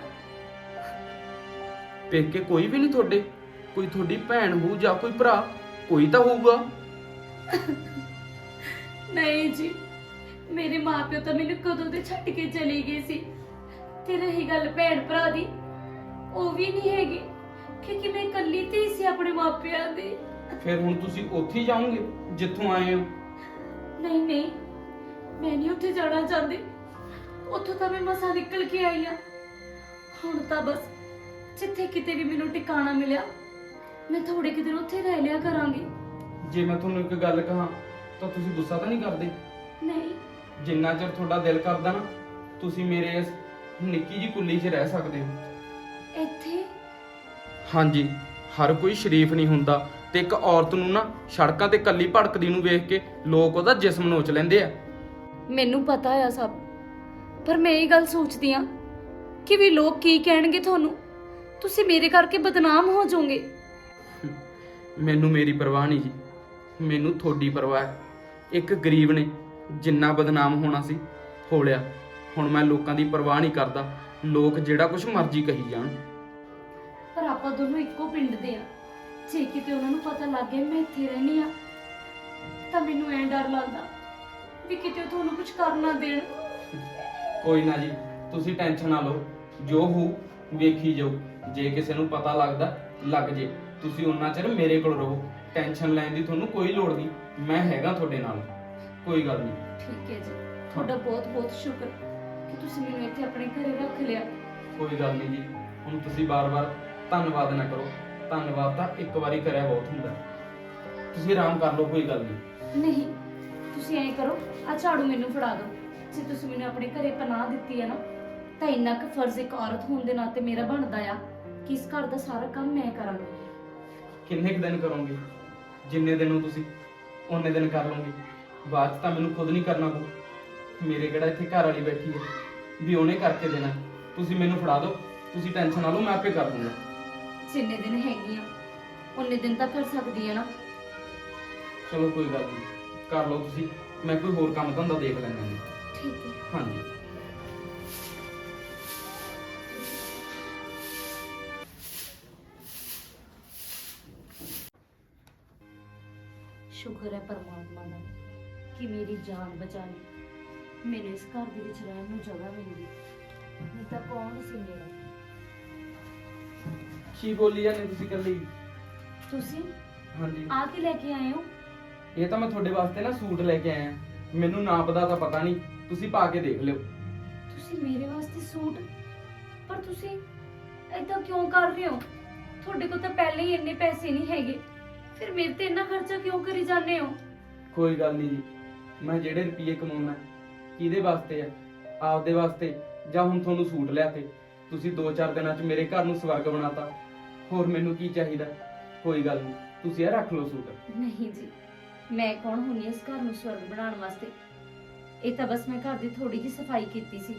ਪੇਕੇ ਕੋਈ ਵੀ ਨਹੀਂ ਤੁਹਾਡੇ। ਕੋਈ ਤੁਹਾਡੀ ਭੈਣ ਹੋਊ ਜਾਂ ਕੋਈ ਭਰਾ ਕੋਈ ਤਾਂ ਹੋਊਗਾ। ਨਹੀਂ ਜੀ ਮੇਰੇ ਮਾਪਿਓ ਤਾਂ ਮੈਨੂੰ ਕਦੋਂ ਦੇ ਛੱਡ ਕੇ ਚਲੇ ਗਏ ਸੀ। ਤੇ ਰਹੀ ਗੱਲ ਭੈਣ ਭਰਾ ਦੀ ਉਹ ਵੀ ਨਹੀਂ ਹੈਗੇ। ਕਿਉਂਕਿ ਮੈਂ ਇਕੱਲੀ ਧੀ ਸੀ ਆਪਣੇ ਮਾਪਿਆਂ ਦੀ? ਫਿਰ ਹੁਣ ਤੁਸੀਂ ਉੱਥੇ ਹੀ ਜਾਓਗੇ ਜਿੱਥੋਂ ਆਏ ਹੋ? ਨਹੀਂ ਨਹੀਂ ਮੈਂ ਨਹੀਂ ਉੱਥੇ ਜਾਣਾ ਚਾਹੁੰਦੀ। ਉੱਥੋਂ ਤਾਂ ਮੈਂ ਮਸਾ ਨਿਕਲ ਕੇ ਆਈ ਆ ਹੁਣ ਤਾਂ ਬਸ ਜਿੱਥੇ ਕਿਤੇ ਵੀ ਮੈਨੂੰ ਟਿਕਾਣਾ ਮਿਲਿਆ ਮੈਂ ਥੋੜੇ ਕਿ ਦਿਨ ਉੱਥੇ ਰਹਿ ਲਿਆ ਕਰਾਂਗੀ। ਜੇ ਮੈਂ ਤੁਹਾਨੂੰ ਇੱਕ ਗੱਲ ਕਹਾਂ ਤਾਂ ਤੁਸੀਂ ਗੁੱਸਾ ਤਾਂ ਨਹੀਂ ਕਰਦੇ? ਨਹੀਂ। ਜਿੰਨਾ ਚਿਰ ਤੁਹਾਡਾ ਦਿਲ ਕਰਦਾ ਨਾ ਤੁਸੀਂ ਮੇਰੇ ਇਸ ਨਿੱਕੀ ਜੀ ਕੁੱਲੀ 'ਚ ਰਹਿ ਸਕਦੇ ਹੋ। ਇੱਥੇ ਹਾਂਜੀ ਹਰ ਕੋਈ ਸ਼ਰੀਫ ਨਹੀਂ ਹੁੰਦਾ ਤੇ ਇੱਕ ਔਰਤ ਨੂੰ ਨਾ ਸੜਕਾਂ ਤੇ ਕੱਲੀ ਭੜਕਦੀ ਨੂੰ ਵੇਖ ਕੇ ਲੋਕ ਉਹਦਾ ਜਿਸਮ ਨੋਚ ਲੈਂਦੇ ਆ। ਮੈਨੂੰ ਪਤਾ ਆ ਸਭ ਪਰ ਮੈਂ ਇਹ ਗੱਲ ਸੋਚਦੀ ਆ ਕਿ ਵੀ ਲੋਕ ਕੀ ਕਹਿਣਗੇ ਤੁਹਾਨੂੰ? ਤੁਸੀਂ ਮੇਰੇ ਕਰਕੇ ਬਦਨਾਮ ਹੋ ਜਾਓਗੇ। ਮੈਨੂੰ ਮੇਰੀ ਪਰਵਾਹ ਨਹੀਂ ਜੀ ਮੈਨੂੰ ਤੁਹਾਡੀ ਪਰਵਾਹ ਹੈ। ਇੱਕ ਗਰੀਬ ਨੇ ਜਿੰਨਾ ਬਦਨਾਮ ਹੋਣਾ ਸੀ ਹੋ ਲਿਆ ਹੁਣ ਮੈਂ ਲੋਕਾਂ ਦੀ ਪਰਵਾਹ ਨਹੀਂ ਕਰਦਾ ਲੋਕ ਜਿਹੜਾ ਕੁਝ ਮਰਜ਼ੀ ਕਹੀ ਜਾਣ। ਪਰ ਆਪਾਂ ਦੋਨੋਂ ਇੱਕੋ ਪਿੰਡ ਦੇ ਆ। ਜੇ ਕਿਤੇ ਉਹਨਾਂ ਨੂੰ ਪਤਾ ਲੱਗ ਗਿਆ ਮੈਂ ਇੱਥੇ ਰਹਿਣੀ ਆ ਤਾਂ ਮੈਨੂੰ ਐਂ ਡਰ ਲੱਗਦਾ ਵੀ ਕਿਤੇ ਉਹ ਤੁਹਾਨੂੰ ਕੁਝ ਕਰ ਨਾ ਦੇਣ। ਕੋਈ ਨਾ ਜੀ ਤੁਸੀਂ ਟੈਨਸ਼ਨ ਨਾ ਲਓ। ਜੋ ਹੋ ਵੇਖੀ ਜਾਓ ਜੇ ਕਿਸੇ ਨੂੰ ਪਤਾ ਲੱਗਦਾ ਲੱਗ ਜੇ। ਤੁਸੀਂ ਉਹਨਾਂ ਚਿਰ ਮੇਰੇ ਕੋਲ ਰਹੋ। ਟੈਨਸ਼ਨ ਲੈਣ ਦੀ ਤੁਹਾਨੂੰ ਕੋਈ ਲੋੜ ਨਹੀਂ। ਮੈਂ ਹੈਗਾ ਤੁਹਾਡੇ ਨਾਲ। ਕੋਈ ਗੱਲ ਨਹੀਂ। ਠੀਕ ਹੈ ਜੀ। ਤੁਹਾਡਾ ਬਹੁਤ ਬਹੁਤ ਸ਼ੁਕਰ ਕਿ ਤੁਸੀਂ ਮੈਨੂੰ ਇੱਥੇ ਆਪਣੇ ਘਰੇ ਰੱਖ ਲਿਆ। ਕੋਈ ਗੱਲ ਨਹੀਂ ਜੀ। ਹੁਣ ਤੁਸੀਂ ਬਾਰ-ਬਾਰ ਧੰਨਵਾਦ ਨਾ ਕਰੋ। ਧੰਨਵਾਦ ਤਾਂ ਇੱਕ ਵਾਰੀ ਕਰਿਆ ਬਹੁਤ ਹੁੰਦਾ। ਤੁਸੀਂ ਆਰਾਮ ਕਰ ਲਓ ਕੋਈ ਗੱਲ ਨਹੀਂ। ਨਹੀਂ ਤੁਸੀਂ ਐਂ ਕਰੋ ਆ ਝਾੜੂ ਮੈਨੂੰ ਫੜਾ ਦਿਓ। ਜੇ ਤੁਸੀਂ ਮੈਨੂੰ ਆਪਣੇ ਘਰੇ ਪਨਾਹ ਦਿੱਤੀ ਹੈ ਨਾ ਤਾਂ ਇੰਨਾ ਕੁ ਫਰਜ਼ ਇੱਕ ਔਰਤ ਹੋਣ ਦੇ ਨਾਤੇ ਮੇਰਾ ਬਣਦਾ ਆ ਕਿ ਇਸ ਘਰ ਦਾ ਸਾਰਾ ਕੰਮ ਮੈਂ ਕਰਾਂਗੀ। ਕਿੰਨੇ ਕੁ ਦਿਨ ਕਰੋਗੇ? ਜਿੰਨੇ ਦਿਨ ਨੂੰ ਤੁਸੀਂ ਉਹਨੇ ਦਿਨ ਕਰ ਲਓਗੇ। ਬਾਅਦ 'ਚ ਤਾਂ ਮੈਨੂੰ ਖੁਦ ਨਹੀਂ ਕਰਨਾ ਪਊ। ਮੇਰੇ ਕਿਹੜਾ ਇੱਥੇ ਘਰ ਵਾਲੀ ਬੈਠੀ ਹੈ? ਵੀ ਉਹਨੇ ਕਰਕੇ ਦੇਣਾ। ਤੁਸੀਂ ਮੈਨੂੰ ਫੜਾ ਦਿਓ ਤੁਸੀਂ ਟੈਨਸ਼ਨ ਨਾ ਲਓ ਮੈਂ ਆਪੇ ਕਰ ਦੂੰਗਾ। ਜਿੰਨੇ ਦਿਨ ਹੈਗੀਆਂ ਉਹਨੇ ਦਿਨ ਤਾਂ ਕਰ ਸਕਦੀ ਆ ਨਾ। ਚਲੋ ਕੋਈ ਗੱਲ ਨਹੀਂ ਕਰ ਲਓ ਤੁਸੀਂ ਮੈਂ ਕੋਈ ਹੋਰ ਕੰਮ ਧੰਦਾ ਦੇਖ ਲੈਣਾ ਜੀ। ਠੀਕ ਹੈ। ਹਾਂਜੀ। ਸ਼ੁਕਰ ਹੈ ਪਰਮਾਤਮਾ ਦਾ ਕਿ ਮੇਰੀ ਜਾਨ ਬਚਾ ਲਈ। ਮੈਨੂੰ ਇਸ ਘਰ ਦੇ ਵਿੱਚ ਰਹਿਣ ਨੂੰ ਜਗ੍ਹਾ ਮਿਲ। ਗਈ ਨਹੀਂ ਤਾਂ ਕੌਣ ਸੀ ਮੇਰਾ? ਕੀ ਬੋਲੀ ਜਾਂਦੇ ਤੁਸੀਂ ਕੱਲੀ ਤੁਸੀਂ? ਹਾਂਜੀ। ਆ ਕੇ ਲੈ ਕੇ ਆਏ ਹੋ? ਇਹ ਤਾਂ ਮੈਂ ਤੁਹਾਡੇ ਵਾਸਤੇ ਨਾ ਸੂਟ ਲੈ ਕੇ ਆਇਆ। ਮੈਨੂੰ ਨਾਪ ਦਾ ਤਾਂ ਪਤਾ ਨਹੀਂ। ਤੁਸੀਂ ਪਾ ਕੇ ਦੇਖ ਲਿਓ। ਤੁਸੀਂ ਮੇਰੇ ਵਾਸਤੇ ਸੂਟ? ਪਰ ਤੁਸੀਂ ਏਦਾਂ ਕਿਉਂ ਕਰ ਰਹੇ ਹੋ? ਤੁਹਾਡੇ ਕੋਲ ਤਾਂ ਪਹਿਲੇ ਹੀ ਇੰਨੇ ਪੈਸੇ ਨਹੀਂ ਹੈਗੇ। ਫਿਰ ਮੇਰੇ ਤੇ ਇੰਨਾ ਖਰਚਾ ਕਿਉਂ ਕਰੀ ਜਾਂਦੇ ਹੋ? ਕੋਈ ਗੱਲ ਨਹੀਂ ਜੀ। ਮੈਂ ਜਿਹੜੇ ਰੁਪਏ ਕਮਾਉਣਾ ਕਿਹਦੇ ਵਾਸਤੇ ਆ? ਆਪਦੇ ਵਾਸਤੇ ਜਾਂ ਹੁਣ ਤੁਹਾਨੂੰ ਸੂਟ ਲਿਆ ਤੇ? ਤੁਸੀਂ 2-4 ਦਿਨਾਂ 'ਚ ਮੇਰੇ ਘਰ ਨੂੰ ਸਵਰਗ ਬਣਾਤਾ। ਹੋਰ ਮੈਨੂੰ ਕੀ ਚਾਹੀਦਾ? ਕੋਈ ਗੱਲ ਨਹੀਂ ਤੁਸੀਂ ਇਹ ਰੱਖ ਲਓ ਸੂਟ। ਨਹੀਂ ਜੀ ਮੈਂ ਕੌਣ ਹੁੰਨੀ ਇਸ ਘਰ ਨੂੰ ਸਵਰਗ ਬਣਾਉਣ ਵਾਸਤੇ? ਇਹ ਤਾਂ ਬਸ ਮੈਂ ਘਰ ਦੀ ਥੋੜੀ ਜਿਹੀ ਸਫ਼ਾਈ ਕੀਤੀ ਸੀ।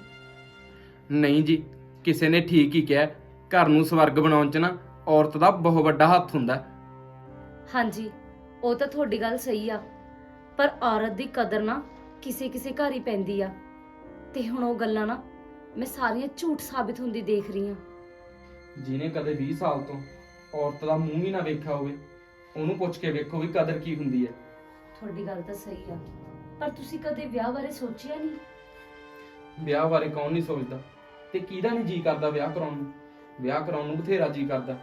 ਨਹੀਂ ਜੀ ਕਿਸੇ ਨੇ ਠੀਕ ਹੀ ਕਿਹਾ ਘਰ ਨੂੰ ਸਵਰਗ ਬਣਾਉਣ 'ਚ ਨਾ ਔਰਤ ਦਾ ਬਹੁਤ ਵੱਡਾ ਹੱਥ ਹੁੰਦਾ। ਹਾਂਜੀ ਉਹ ਤਾਂ ਤੁਹਾਡੀ ਗੱਲ ਸਹੀ ਆ ਪਰ ਔਰਤ ਦੀ ਕਦਰ ਨਾ ਕਿਸੇ ਕਿਸੇ ਘਰ ਹੀ ਪੈਂਦੀ ਆ। ਤੇ ਹੁਣ ਉਹ ਗੱਲਾਂ ਨਾ ਮੈਂ ਸਾਰੀਆਂ ਝੂਠ ਸਾਬਿਤ ਹੁੰਦੀ ਦੇਖ ਰਹੀ ਆ ਜਿਹਨੇ ਕਦੇ 20 ਸਾਲ ਤੋਂ ਔਰਤ ਦਾ ਮੂੰਹ ਹੀ ਨਾ ਵੇਖਿਆ ਹੋਵੇ ਉਹਨੂੰ ਪੁੱਛ ਕੇ ਵੇਖੋ ਵੀ ਕਦਰ ਕੀ ਹੁੰਦੀ ਹੈ। ਤੁਹਾਡੀ ਗੱਲ ਤਾਂ ਸਹੀ ਆ ਪਰ ਤੁਸੀਂ ਕਦੇ ਵਿਆਹ ਬਾਰੇ ਸੋਚਿਆ ਨਹੀਂ? ਵਿਆਹ ਬਾਰੇ ਕੌਣ ਨਹੀਂ ਸੋਚਦਾ ਤੇ ਕਿਹਦਾ ਨਹੀਂ ਜੀ ਕਰਦਾ ਵਿਆਹ ਕਰਾਉਣ ਨੂੰ? ਵਿਆਹ ਕਰਾਉਣ ਨੂੰ ਬਥੇਰਾ ਜੀ ਕਰਦਾ।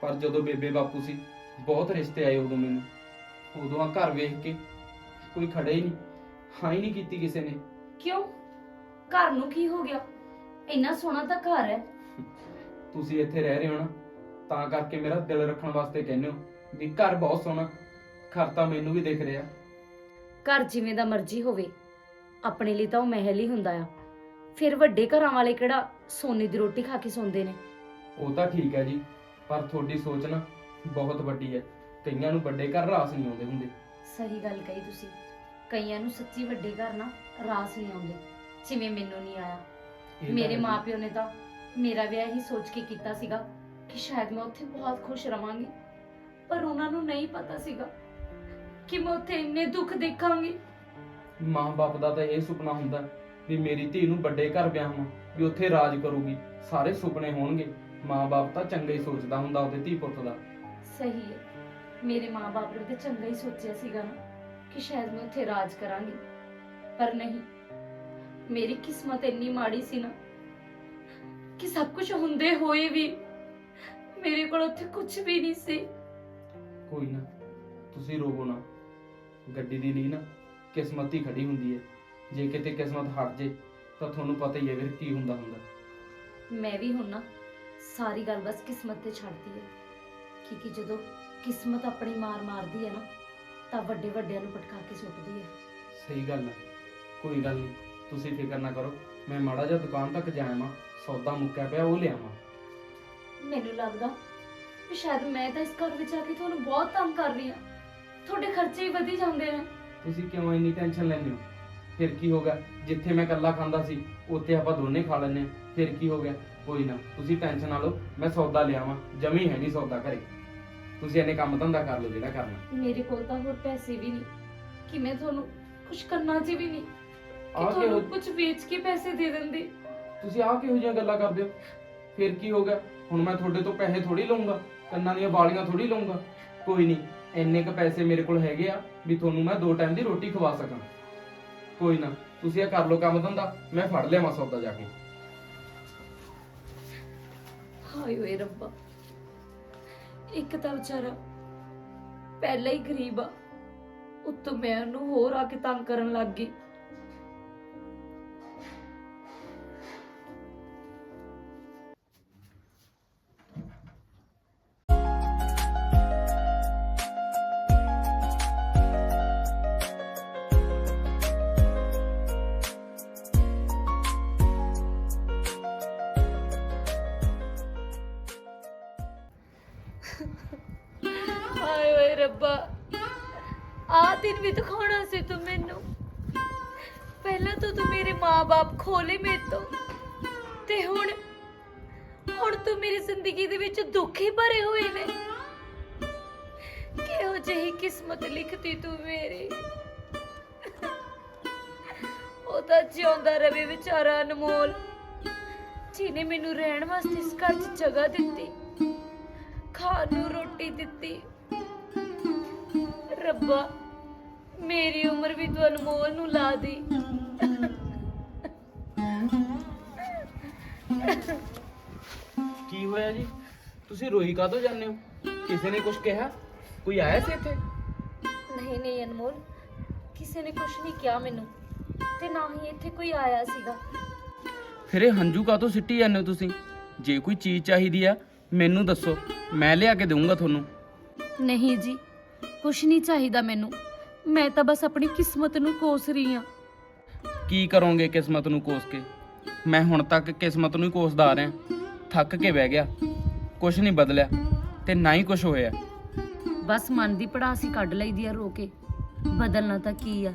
ਪਰ ਜਦੋਂ ਬੇਬੇ ਬਾਪੂ ਸੀ ਬਹੁਤ ਰਿਸ਼ਤੇ ਆਏ ਉਦੋਂ ਮੈਨੂੰ। ਉਦੋਂ ਆ ਘਰ ਵੇਖ ਕੇ ਕੋਈ ਖੜੇ ਹੀ ਨਹੀਂ ਹਾਂ ਹੀ ਨਹੀਂ ਕੀਤੀ ਕਿਸੇ ਨੇ। ਕਿਉਂ? ਘਰ ਨੂੰ ਕੀ ਹੋ ਗਿਆ? ਇੰਨਾ ਸੋਹਣਾ ਤਾਂ ਘਰ ਹੈ। ਤੁਸੀਂ ਇੱਥੇ ਰਹਿ ਰਹੇ ਹੋ ਨਾ ਤਾਂ ਕਰਕੇ ਮੇਰਾ ਦਿਲ ਰੱਖਣ ਵਾਸਤੇ ਕਹਿੰਦੇ ਹੋ ਵੀ ਘਰ ਬਹੁਤ ਸੋਹਣਾ ਘਰ ਤਾਂ ਮੈਨੂੰ ਵੀ ਦਿਖ ਰਿਹਾ। ਘਰ ਜਿਵੇਂ ਦਾ ਮਰਜ਼ੀ ਹੋਵੇ ਆਪਣੇ ਲਈ ਤਾਂ ਉਹ ਮਹਿਲ ਹੀ ਹੁੰਦਾ ਆ। ਫਿਰ ਵੱਡੇ ਘਰਾਂ ਵਾਲੇ ਕਿਹੜਾ ਸੋਨੇ ਦੀ ਰੋਟੀ ਖਾ ਕੇ ਸੌਂਦੇ ਨੇ? ਉਹ ਤਾਂ ਠੀਕ ਹੈ ਜੀ ਪਰ ਤੁਹਾਡੀ ਸੋਚ ਨਾ ਬਹੁਤ ਵੱਡੀ ਹੈ। ਕਈਆਂ ਨੂੰ ਵੱਡੇ ਘਰ ਰਾਸ ਨਹੀਂ ਆਉਂਦੇ ਹੁੰਦੇ। ਸਹੀ ਗੱਲ ਕਹੀ ਤੁਸੀਂ। ਕਈਆਂ ਨੂੰ ਸੱਚੀ ਵੱਡੇ ਘਰ ਨਾ ਰਾਸ ਨਹੀਂ ਆਉਂਦੇ ਜਿਵੇਂ ਮੈਨੂੰ ਨਹੀਂ ਆਇਆ। ਇਹ ਤਾਂ ਮੇਰੇ ਹੈ ਜੀ। ਮਾਪਿਓ ਨੇ ਤਾਂ ਮੇਰਾ ਵਿਆਹ ਹੀ ਸੋਚ ਕੇ ਕੀਤਾ ਸੀਗਾ ਕਿ ਸ਼ਾਇਦ ਮੈਂ ਉੱਥੇ ਬਹੁਤ ਖੁਸ਼ ਰਵਾਂਗੀ। ਪਰ ਉਹਨਾਂ ਨੂੰ ਨਹੀਂ ਪਤਾ ਸੀਗਾ ਕਿ ਮੈਂ ਉੱਥੇ ਇੰਨੇ ਦੁੱਖ ਦੇਖਾਂਗੀ। ਮਾਂ-ਬਾਪ ਦਾ ਤਾਂ ਇਹ ਸੁਪਨਾ ਹੁੰਦਾ ਵੀ ਮੇਰੀ ਧੀ ਨੂੰ ਵੱਡੇ ਘਰ ਵਿਆਹਾਂ ਵੀ ਉੱਥੇ ਰਾਜ ਕਰੂਗੀ ਸਾਰੇ ਸੁਪਨੇ ਹੋਣਗੇ। ਮਾਂ-ਬਾਪ ਤਾਂ ਚੰਗਾ ਹੀ ਸੋਚਦਾ ਹੁੰਦਾ ਉਹਦੇ ਧੀ ਪੁੱਤ ਦਾ। ਸਹੀ ਹੈ ਮੇਰੇ ਮਾਪੇ ਨੇ ਤਾਂ ਚੰਗਾ ਹੀ ਸੋਚਿਆ ਸੀਗਾ ਨਾ ਕਿ ਸ਼ਾਇਦ ਮੈਂ ਉੱਥੇ ਰਾਜ ਕਰਾਂਗੀ। ਪਰ ਨਹੀਂ ਮੇਰੀ ਕਿਸਮਤ ਇੰਨੀ ਮਾੜੀ ਸੀ ਨਾ ਕਿ ਸਭ ਕੁਝ ਹੁੰਦੇ ਹੋਏ ਵੀ ਮੇਰੇ ਕੋਲ ਉੱਥੇ ਕੁਝ ਵੀ ਨਹੀਂ ਸੀ। ਕੋਈ ਨਾ ਤੁਸੀਂ ਰੋਵੋ ਨਾ। ਗੱਡੀ ਦੀ ਲਈ ਨਾ ਕਿਸਮਤ ਹੀ ਖੜੀ ਹੁੰਦੀ ਹੈ। ਜੇ ਕਿਤੇ ਕਿਸਮਤ ਹਟ ਜੇ ਤਾਂ ਤੁਹਾਨੂੰ ਪਤਾ ਹੀ ਹੈ ਫਿਰ ਕੀ ਹੁੰਦਾ ਹੁੰਦਾ। ਮੈਂ ਵੀ ਹੁਣ ਨਾ ਸਾਰੀ ਗੱਲ ਬਸ ਕਿਸਮਤ ਤੇ ਛੱਡਦੀ ਹੈ। ਕਿਉਂਕਿ ਜਦੋਂ ਕਿਸਮਤ ਆਪਣੀ ਮਾਰ ਮਾਰਦੀ ਹੈ ਨਾ ਤਾਂ ਵੱਡੇ ਵੱਡਿਆਂ ਨੂੰ ਪਟਕਾ ਕੇ ਸੁੱਟਦੀ ਹੈ। ਸਹੀ ਗੱਲ ਹੈ। ਕੋਈ ਗੱਲ ਨਹੀਂ ਤੁਸੀਂ ਫਿਕਰ ਨਾ ਕਰੋ। ਮੈਂ ਮਾੜਾ ਜਿਹਾ ਦੁਕਾਨ ਤੱਕ ਜਾਵਾਂ ਸੌਦਾ ਮੁੱਕਿਆ ਪਿਆ ਉਹ ਲਿਆਵਾਂ। ਮੈਨੂੰ ਲੱਗਦਾ ਕਿ ਸ਼ਾਇਦ ਮੈਂ ਤਾਂ ਇਸ ਘਰ ਵਿੱਚ ਆ ਕੇ ਤੁਹਾਨੂੰ ਬਹੁਤ ਤੰਗ ਕਰ ਰਹੀ ਹਾਂ। ਤੁਹਾਡੇ ਖਰਚੇ ਹੀ ਵਧੀ ਜਾਂਦੇ ਨੇ। ਤੁਸੀਂ ਕਿਉਂ ਇੰਨੀ ਟੈਨਸ਼ਨ ਲੈਂਦੇ ਹੋ? ਫਿਰ ਕੀ ਹੋ ਗਿਆ? ਜਿੱਥੇ ਮੈਂ ਇਕੱਲਾ ਖਾਂਦਾ ਸੀ ਉੱਥੇ ਆਪਾਂ ਦੋਨੇ ਖਾ ਲੈਂਦੇ ਹਾਂ। ਫਿਰ ਕੀ ਹੋ ਗਿਆ? ਕੋਈ ਨਾ ਤੁਸੀਂ ਟੈਨਸ਼ਨ ਨਾ ਲਓ ਮੈਂ ਸੌਦਾ ਲਿਆਵਾਂ। ਜਮੀ ਹੈ ਨਹੀਂ ਸੌਦਾ ਘਰੇ। ਤੁਸੀਂ ਇਹਨੇ ਕੰਮ ਧੰਦਾ ਕਰ ਲਓ ਜਿਹੜਾ ਕਰਨਾ। ਮੇਰੇ ਕੋਲ ਤਾਂ ਹੋਰ ਪੈਸੇ ਵੀ ਨਹੀਂ। ਕਿ ਮੈਂ ਤੁਹਾਨੂੰ ਕੁਝ ਕਰਨਾ ਚ ਵੀ ਨਹੀਂ। ਕਿ ਆਹ ਤੁਹਾਨੂੰ ਕਿਹੋ ਕੁਝ ਵੇਚ ਕੇ ਪੈਸੇ ਦੇ ਦਿੰਦੀ। ਤੁਸੀਂ ਆਹ ਕਿਹੋ ਜਿਹੀਆਂ ਗੱਲਾਂ ਕਰਦੇ ਹੋ? ਫਿਰ ਕੀ ਹੋ ਗਿਆ? ਹੁਣ ਮੈਂ ਤੁਹਾਡੇ ਤੋਂ ਪੈਸੇ ਥੋੜੀ ਲਵਾਂਗਾ ਕੰਨਾਂ ਦੀਆਂ ਵਾਲੀਆਂ ਥੋੜੀ ਲਵਾਂਗਾ ਕੋਈ ਨਹੀਂ, ਇੰਨੇ ਕ ਪੈਸੇ ਮੇਰੇ ਕੋਲ ਹੈਗੇ ਆ ਵੀ ਤੁਹਾਨੂੰ ਮੈਂ ਦੋ ਟਾਈਮ ਦੀ ਰੋਟੀ ਖਵਾ ਸਕਾਂ। ਕੋਈ ਨਾ, ਤੁਸੀਂ ਇਹ ਕਰ ਲਓ ਕੰਮ ਧੰਦਾ, ਮੈਂ ਫੜ ਲਿਆਵਾਂ ਸੌਦਾ ਜਾ ਕੇ। ਹਾਏ ਓਏ ਰੱਬਾ, ਇੱਕ ਤਾਂ ਵਿਚਾਰਾ ਪਹਿਲਾਂ ਹੀ ਗਰੀਬ ਆ, ਉੱਤੋਂ ਮੈਂ ਉਹਨੂੰ ਹੋਰ ਆ ਕੇ ਤੰਗ ਕਰਨ ਲੱਗ ਗਈ। ਰੱਬਾ। ਆ ਦਿਨ ਵੀ ਦਿਖਾਉਣਾ ਸੀ ਤੂੰ ਮੈਨੂੰ। ਪਹਿਲਾਂ ਤਾਂ ਤੂੰ ਮੇਰੇ ਮਾਪੇ ਖੋਲੇ ਮੇਰੇ ਤੋਂ। ਤੇ ਹੁਣ ਹੁਣ ਤੂੰ ਮੇਰੀ ਜ਼ਿੰਦਗੀ ਦੇ ਵਿੱਚ ਦੁੱਖ ਹੀ ਭਰੇ ਹੋਏ ਨੇ। ਕਿਹੋ ਜਿਹੀ ਕਿਸਮਤ ਲਿਖਤੀ ਤੂੰ ਮੇਰੀ। ਉਹ ਤਾਂ ਜਿਉਂਦਾ ਰਵੇ ਵਿਚਾਰਾ ਅਨਮੋਲ, ਜਿਹਨੇ ਮੈਨੂੰ ਰਹਿਣ ਵਾਸਤੇ ਇਸ ਘਰ 'ਚ ਜਗ੍ਹਾ ਦਿੱਤੀ। ਖਾਣ ਨੂੰ ਰੋਟੀ ਦਿੱਤੀ। ਰੱਬਾ ਮੇਰੀ ਉਮਰ ਵੀ ਤੂੰ ਅਨਮੋਲ ਨੂੰ ਲਾ ਦੀ। ਕੀ ਹੋਇਆ ਜੀ? ਤੁਸੀਂ ਰੋਈ ਕਾਹਤੋਂ ਜਾਂਦੇ ਹੋ? ਕਿਸੇ ਨੇ ਕੁਝ ਕਿਹਾ? ਕੋਈ ਆਇਆ ਸੀ ਇੱਥੇ? ਨਹੀਂ ਨਹੀਂ ਅਨਮੋਲ ਕਿਸੇ ਨੇ ਕੁਝ ਨਹੀਂ ਕਿਹਾ ਮੈਨੂੰ ਤੇ ਨਾ ਹੀ ਇੱਥੇ ਕੋਈ ਆਇਆ ਸੀਗਾ। ਫਿਰ ਇਹ ਹੰਝੂ ਕਾਹਤੋਂ ਸਿੱਟੀ ਜਾਂਦੇ ਹੋ ਤੁਸੀਂ? ਜੇ ਕੋਈ ਚੀਜ਼ ਚਾਹੀਦੀ ਆ ਮੈਨੂੰ ਦੱਸੋ ਮੈਂ ਲਿਆ ਕੇ ਦੇਵਾਂਗਾ ਤੁਹਾਨੂੰ। ਨਹੀਂ ਜੀ ਕੁਝ ਨਹੀਂ ਚਾਹੀਦਾ ਮੈਨੂੰ। ਮੈਂ ਤਾਂ ਬਸ ਆਪਣੀ ਕਿਸਮਤ ਨੂੰ ਕੋਸ ਰਹੀ ਹਾਂ। ਕੀ ਕਰੋਗੇ ਕਿਸਮਤ ਨੂੰ ਕੋਸ ਕੇ? ਮੈਂ ਹੁਣ ਤੱਕ ਕਿਸਮਤ ਨੂੰ ਹੀ ਕੋਸਦਾ ਆ ਰਿਹਾ। ਥੱਕ ਕੇ ਬਹਿ ਗਿਆ। ਕੁਝ ਨਹੀਂ ਬਦਲਿਆ ਤੇ ਨਾ ਹੀ ਕੁਝ ਹੋਇਆ। ਬਸ ਮਨ ਦੀ ਪੜਾਸੀ ਕੱਢ ਲਈਦੀ ਆ ਰੋ ਕੇ। ਬਦਲਣਾ ਤਾਂ ਕੀ ਆ?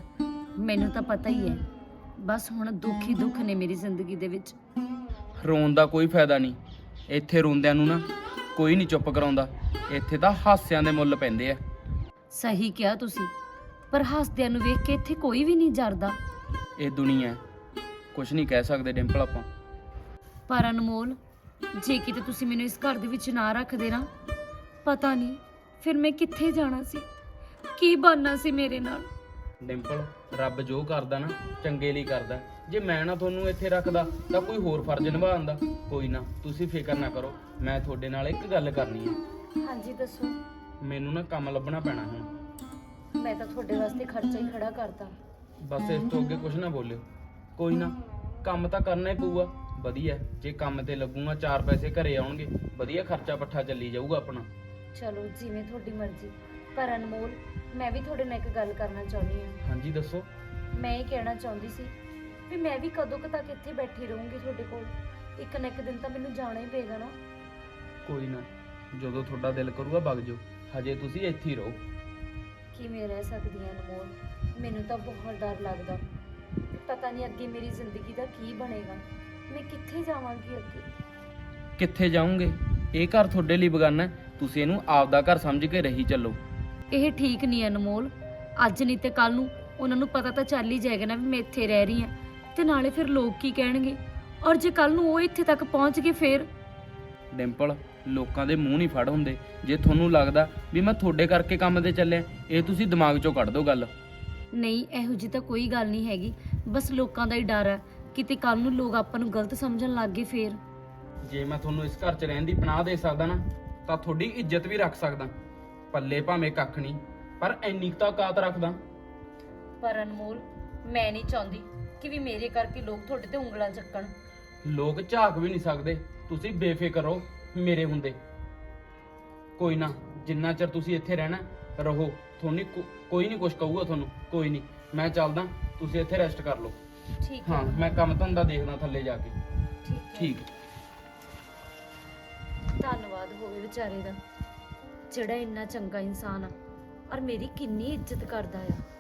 ਮੈਨੂੰ ਤਾਂ ਪਤਾ ਹੀ ਹੈ। ਬਸ ਹੁਣ ਦੁੱਖ ਹੀ ਦੁੱਖ ਨੇ ਮੇਰੀ ਜ਼ਿੰਦਗੀ ਦੇ ਵਿੱਚ। ਰੋਣ ਦਾ ਕੋਈ ਫਾਇਦਾ ਨਹੀਂ। ਇੱਥੇ ਰੋਂਦਿਆਂ ਨੂੰ ਨਾ ਕੋਈ ਨਹੀਂ ਚੁੱਪ ਕਰਾਉਂਦਾ। ਇੱਥੇ ਤਾਂ ਹਾਸਿਆਂ ਦੇ ਮੁੱਲ ਪੈਂਦੇ ਆ। ਸਹੀ ਕਿਹਾ ਤੁਸੀਂ ਪਰ ਹੱਸਦਿਆਂ ਨੂੰ ਵੇਖ ਕੇ ਇੱਥੇ ਕੋਈ ਵੀ ਨਹੀਂ ਜਰਦਾ। ਇਹ ਦੁਨੀਆ ਕੁਝ ਨਹੀਂ ਕਹਿ ਸਕਦੇ ਡਿੰਪਲ ਆਪਾਂ। ਪਰ ਅਨਮੋਲ ਜੇ ਕਿਤੇ ਤੁਸੀਂ ਮੈਨੂੰ ਇਸ ਘਰ ਦੇ ਵਿੱਚ ਨਾ ਰੱਖਦੇ ਨਾ ਪਤਾ ਨਹੀਂ ਫਿਰ ਮੈਂ ਕਿੱਥੇ ਜਾਣਾ ਸੀ। ਕੀ ਬਣਨਾ ਸੀ ਮੇਰੇ ਨਾਲ? ਡਿੰਪਲ ਰੱਬ ਜੋ ਕਰਦਾ ਨਾ ਚੰਗੇ ਲਈ ਕਰਦਾ। ਜੇ ਮੈਂ ਨਾ ਤੁਹਾਨੂੰ ਇੱਥੇ ਰੱਖਦਾ ਤਾਂ ਕੋਈ ਹੋਰ ਫਰਜ਼ ਨਿਭਾਉਂਦਾ ਕੋਈ ਨਾ ਤੁਸੀਂ ਫਿਕਰ ਨਾ ਕਰੋ ਮੈਂ ਤੁਹਾਡੇ ਨਾਲ ਇੱਕ ਗੱਲ ਕਰਨੀ ਹੈ। ਹਾਂਜੀ ਦੱਸੋ। ਮੈਨੂੰ ਨਾ ਕੰਮ ਲੱਭਣਾ ਪੈਣਾ ਹੁਣ। ਮੈਂ ਤਾਂ ਤੁਹਾਡੇ ਵਾਸਤੇ ਖਰਚਾ ਹੀ ਖੜਾ ਕਰਤਾ। ਬਸ ਇਸ ਤੋਂ ਅੱਗੇ ਕੁਝ ਨਾ ਬੋਲਿਓ। ਕੋਈ ਨਾ ਕੰਮ ਤਾਂ ਕਰਨਾ ਹੀ ਪਊਗਾ। ਵਧੀਆ ਜੇ ਕੰਮ ਤੇ ਲੱਗੂਗਾ ਚਾਰ ਪੈਸੇ ਘਰੇ ਆਉਣਗੇ। ਵਧੀਆ ਖਰਚਾ ਪੱਠਾ ਚੱਲੀ ਜਾਊਗਾ ਆਪਣਾ। ਚਲੋ ਜਿਵੇਂ ਤੁਹਾਡੀ ਮਰਜ਼ੀ। ਪਰ ਅਨਮੋਲ ਮੈਂ ਵੀ ਤੁਹਾਡੇ ਨਾਲ ਇੱਕ ਗੱਲ ਕਰਨਾ ਚਾਹੁੰਦੀ ਹਾਂ। ਹਾਂਜੀ ਦੱਸੋ। ਮੈਂ ਇਹ ਕਹਿਣਾ ਚਾਹੁੰਦੀ ਸੀ ਵੀ ਮੈਂ ਵੀ ਕਦੋਂ ਕੁ ਤੱਕ ਇੱਥੇ ਬੈਠੀ ਰਹੂੰਗੀ ਤੁਹਾਡੇ ਕੋਲ? ਇੱਕ ਨਾ ਇੱਕ ਦਿਨ ਤਾਂ ਮੈਨੂੰ ਜਾਣਾ ਹੀ ਪਏਗਾ ਨਾ। ਕੋਈ ਨਾ ਜਦੋਂ ਤੁਹਾਡਾ ਦਿਲ ਕਰੂਗਾ ਵਗ ਜਾਓ। ਹਜੇ ਤੁਸੀਂ ਇੱਥੇ ਹੀ ਰਹੋ। ਕਿਵੇਂ ਰਹਿ ਸਕਦੀ ਹਾਂ ਅਨਮੋਲ? ਮੈਨੂੰ ਤਾਂ ਬਹੁਤ ਡਰ ਲੱਗਦਾ। ਪਤਾ ਨਹੀਂ ਅੱਗੇ ਮੇਰੀ ਜ਼ਿੰਦਗੀ ਦਾ ਕੀ ਬਣੇਗਾ। ਮੈਂ ਕਿੱਥੇ ਜਾਵਾਂਗੀ ਅੱਗੇ? ਕਿੱਥੇ ਜਾਓਗੇ? ਇਹ ਘਰ ਤੁਹਾਡੇ ਲਈ ਬਗਾਨਾ ਹੈ। ਤੁਸੀਂ ਇਹਨੂੰ ਆਪਦਾ ਘਰ ਸਮਝ ਕੇ ਰਹੀ ਚੱਲੋ। ਇਹ ਠੀਕ ਨਹੀਂ ਅਨਮੋਲ। ਅੱਜ ਨਹੀਂ ਤੇ ਕੱਲ ਨੂੰ। ਉਹਨਾਂ ਨੂੰ ਪਤਾ ਤਾਂ ਚੱਲ ਹੀ ਜਾਏਗਾ ਨਾ ਵੀ ਮੈਂ ਇੱਥੇ ਰਹਿ ਰਹੀ ਹਾਂ ਤੇ ਨਾਲੇ ਫਿਰ ਲੋਕ ਕੀ ਕਹਿਣਗੇ? ਔਰ ਜੇ ਕੱਲ ਨੂੰ ਉਹ ਇੱਥੇ ਤੱਕ ਪਹੁੰਚ ਗਏ ਫਿਰ? ਡਿੰਪਲ ਲੋਕਾਂ ਦੇ ਮੂੰਹ ਨਹੀਂ ਫੜ ਹੁੰਦੇ। ਜੇ ਤੁਹਾਨੂੰ ਲੱਗਦਾ ਵੀ ਮੈਂ ਤੁਹਾਡੇ ਕਰਕੇ ਕੰਮ ਤੇ ਚੱਲਿਆ ਇਹ ਤੁਸੀਂ ਦਿਮਾਗ ਚੋਂ ਕੱਢ ਦਿਓ ਗੱਲ। ਨਹੀਂ ਇਹੋ ਜੀ ਤਾਂ ਕੋਈ ਗੱਲ ਨਹੀਂ ਹੈਗੀ। ਬਸ ਲੋਕਾਂ ਦਾ ਹੀ ਡਰ ਹੈ। ਕਿਤੇ ਕੱਲ ਨੂੰ ਲੋਕ ਆਪਾਂ ਨੂੰ ਗਲਤ ਸਮਝਣ ਲੱਗ ਗਏ ਫੇਰ। ਜੇ ਮੈਂ ਤੁਹਾਨੂੰ ਇਸ ਘਰ 'ਚ ਰਹਿਣ ਦੀ ਪਨਾਹ ਦੇ ਸਕਦਾ ਨਾ ਤਾਂ ਤੁਹਾਡੀ ਇੱਜ਼ਤ ਵੀ ਰੱਖ ਸਕਦਾ। ਪੱਲੇ ਭਾਵੇਂ ਕੱਖ ਨਹੀਂ ਪਰ ਇੰਨੀ ਕੁ ਤਾਂ ਔਕਾਤ ਰੱਖਦਾ। ਪਰ ਅਨਮੋਲ ਮੈਂ ਨਹੀਂ ਚਾਹੁੰਦੀ ਕਿ ਵੀ ਮੇਰੇ ਕਰਕੇ ਲੋਕ ਤੁਹਾਡੇ ਤੇ ਉਂਗਲਾਂ ਚੱਕਣ। ਲੋਕ ਝਾਕ ਵੀ ਨਹੀਂ ਸਕਦੇ। ਤੁਸੀਂ ਬੇਫਿਕਰ ਰਹੋ। ਮੇਰੇ ਹੁੰਦੇ। ਕੋਈ ਨਾ ਜਿੰਨਾ ਚਿਰ ਤੁਸੀਂ ਇੱਥੇ ਰਹਿਣਾ ਰਹੋ। ਤੁਹਾਨੂੰ ਕੋ- ਕੋਈ ਨਹੀਂ ਕੁਝ ਕਹੂਗਾ ਤੁਹਾਨੂੰ ਕੋਈ ਨਹੀਂ। ਮੈਂ ਚੱਲਦਾ ਤੁਸੀਂ ਇੱਥੇ ਰੈਸਟ ਕਰ ਲਓ। ਠੀਕ ਹੈ। ਹਾਂ ਮੈਂ ਕੰਮ ਧੰਦਾ ਦੇਖਦਾ ਥੱਲੇ ਜਾ ਕੇ। ਠੀਕ ਹੈ। ਠੀਕ। ਧੰਨਵਾਦ ਹੋਵੇ ਵਿਚਾਰੇ ਦਾ ਜਿਹੜਾ ਇੰਨਾ ਚੰਗਾ ਇਨਸਾਨ ਆ ਔਰ ਮੇਰੀ ਕਿੰਨੀ ਇੱਜ਼ਤ ਕਰਦਾ ਆ।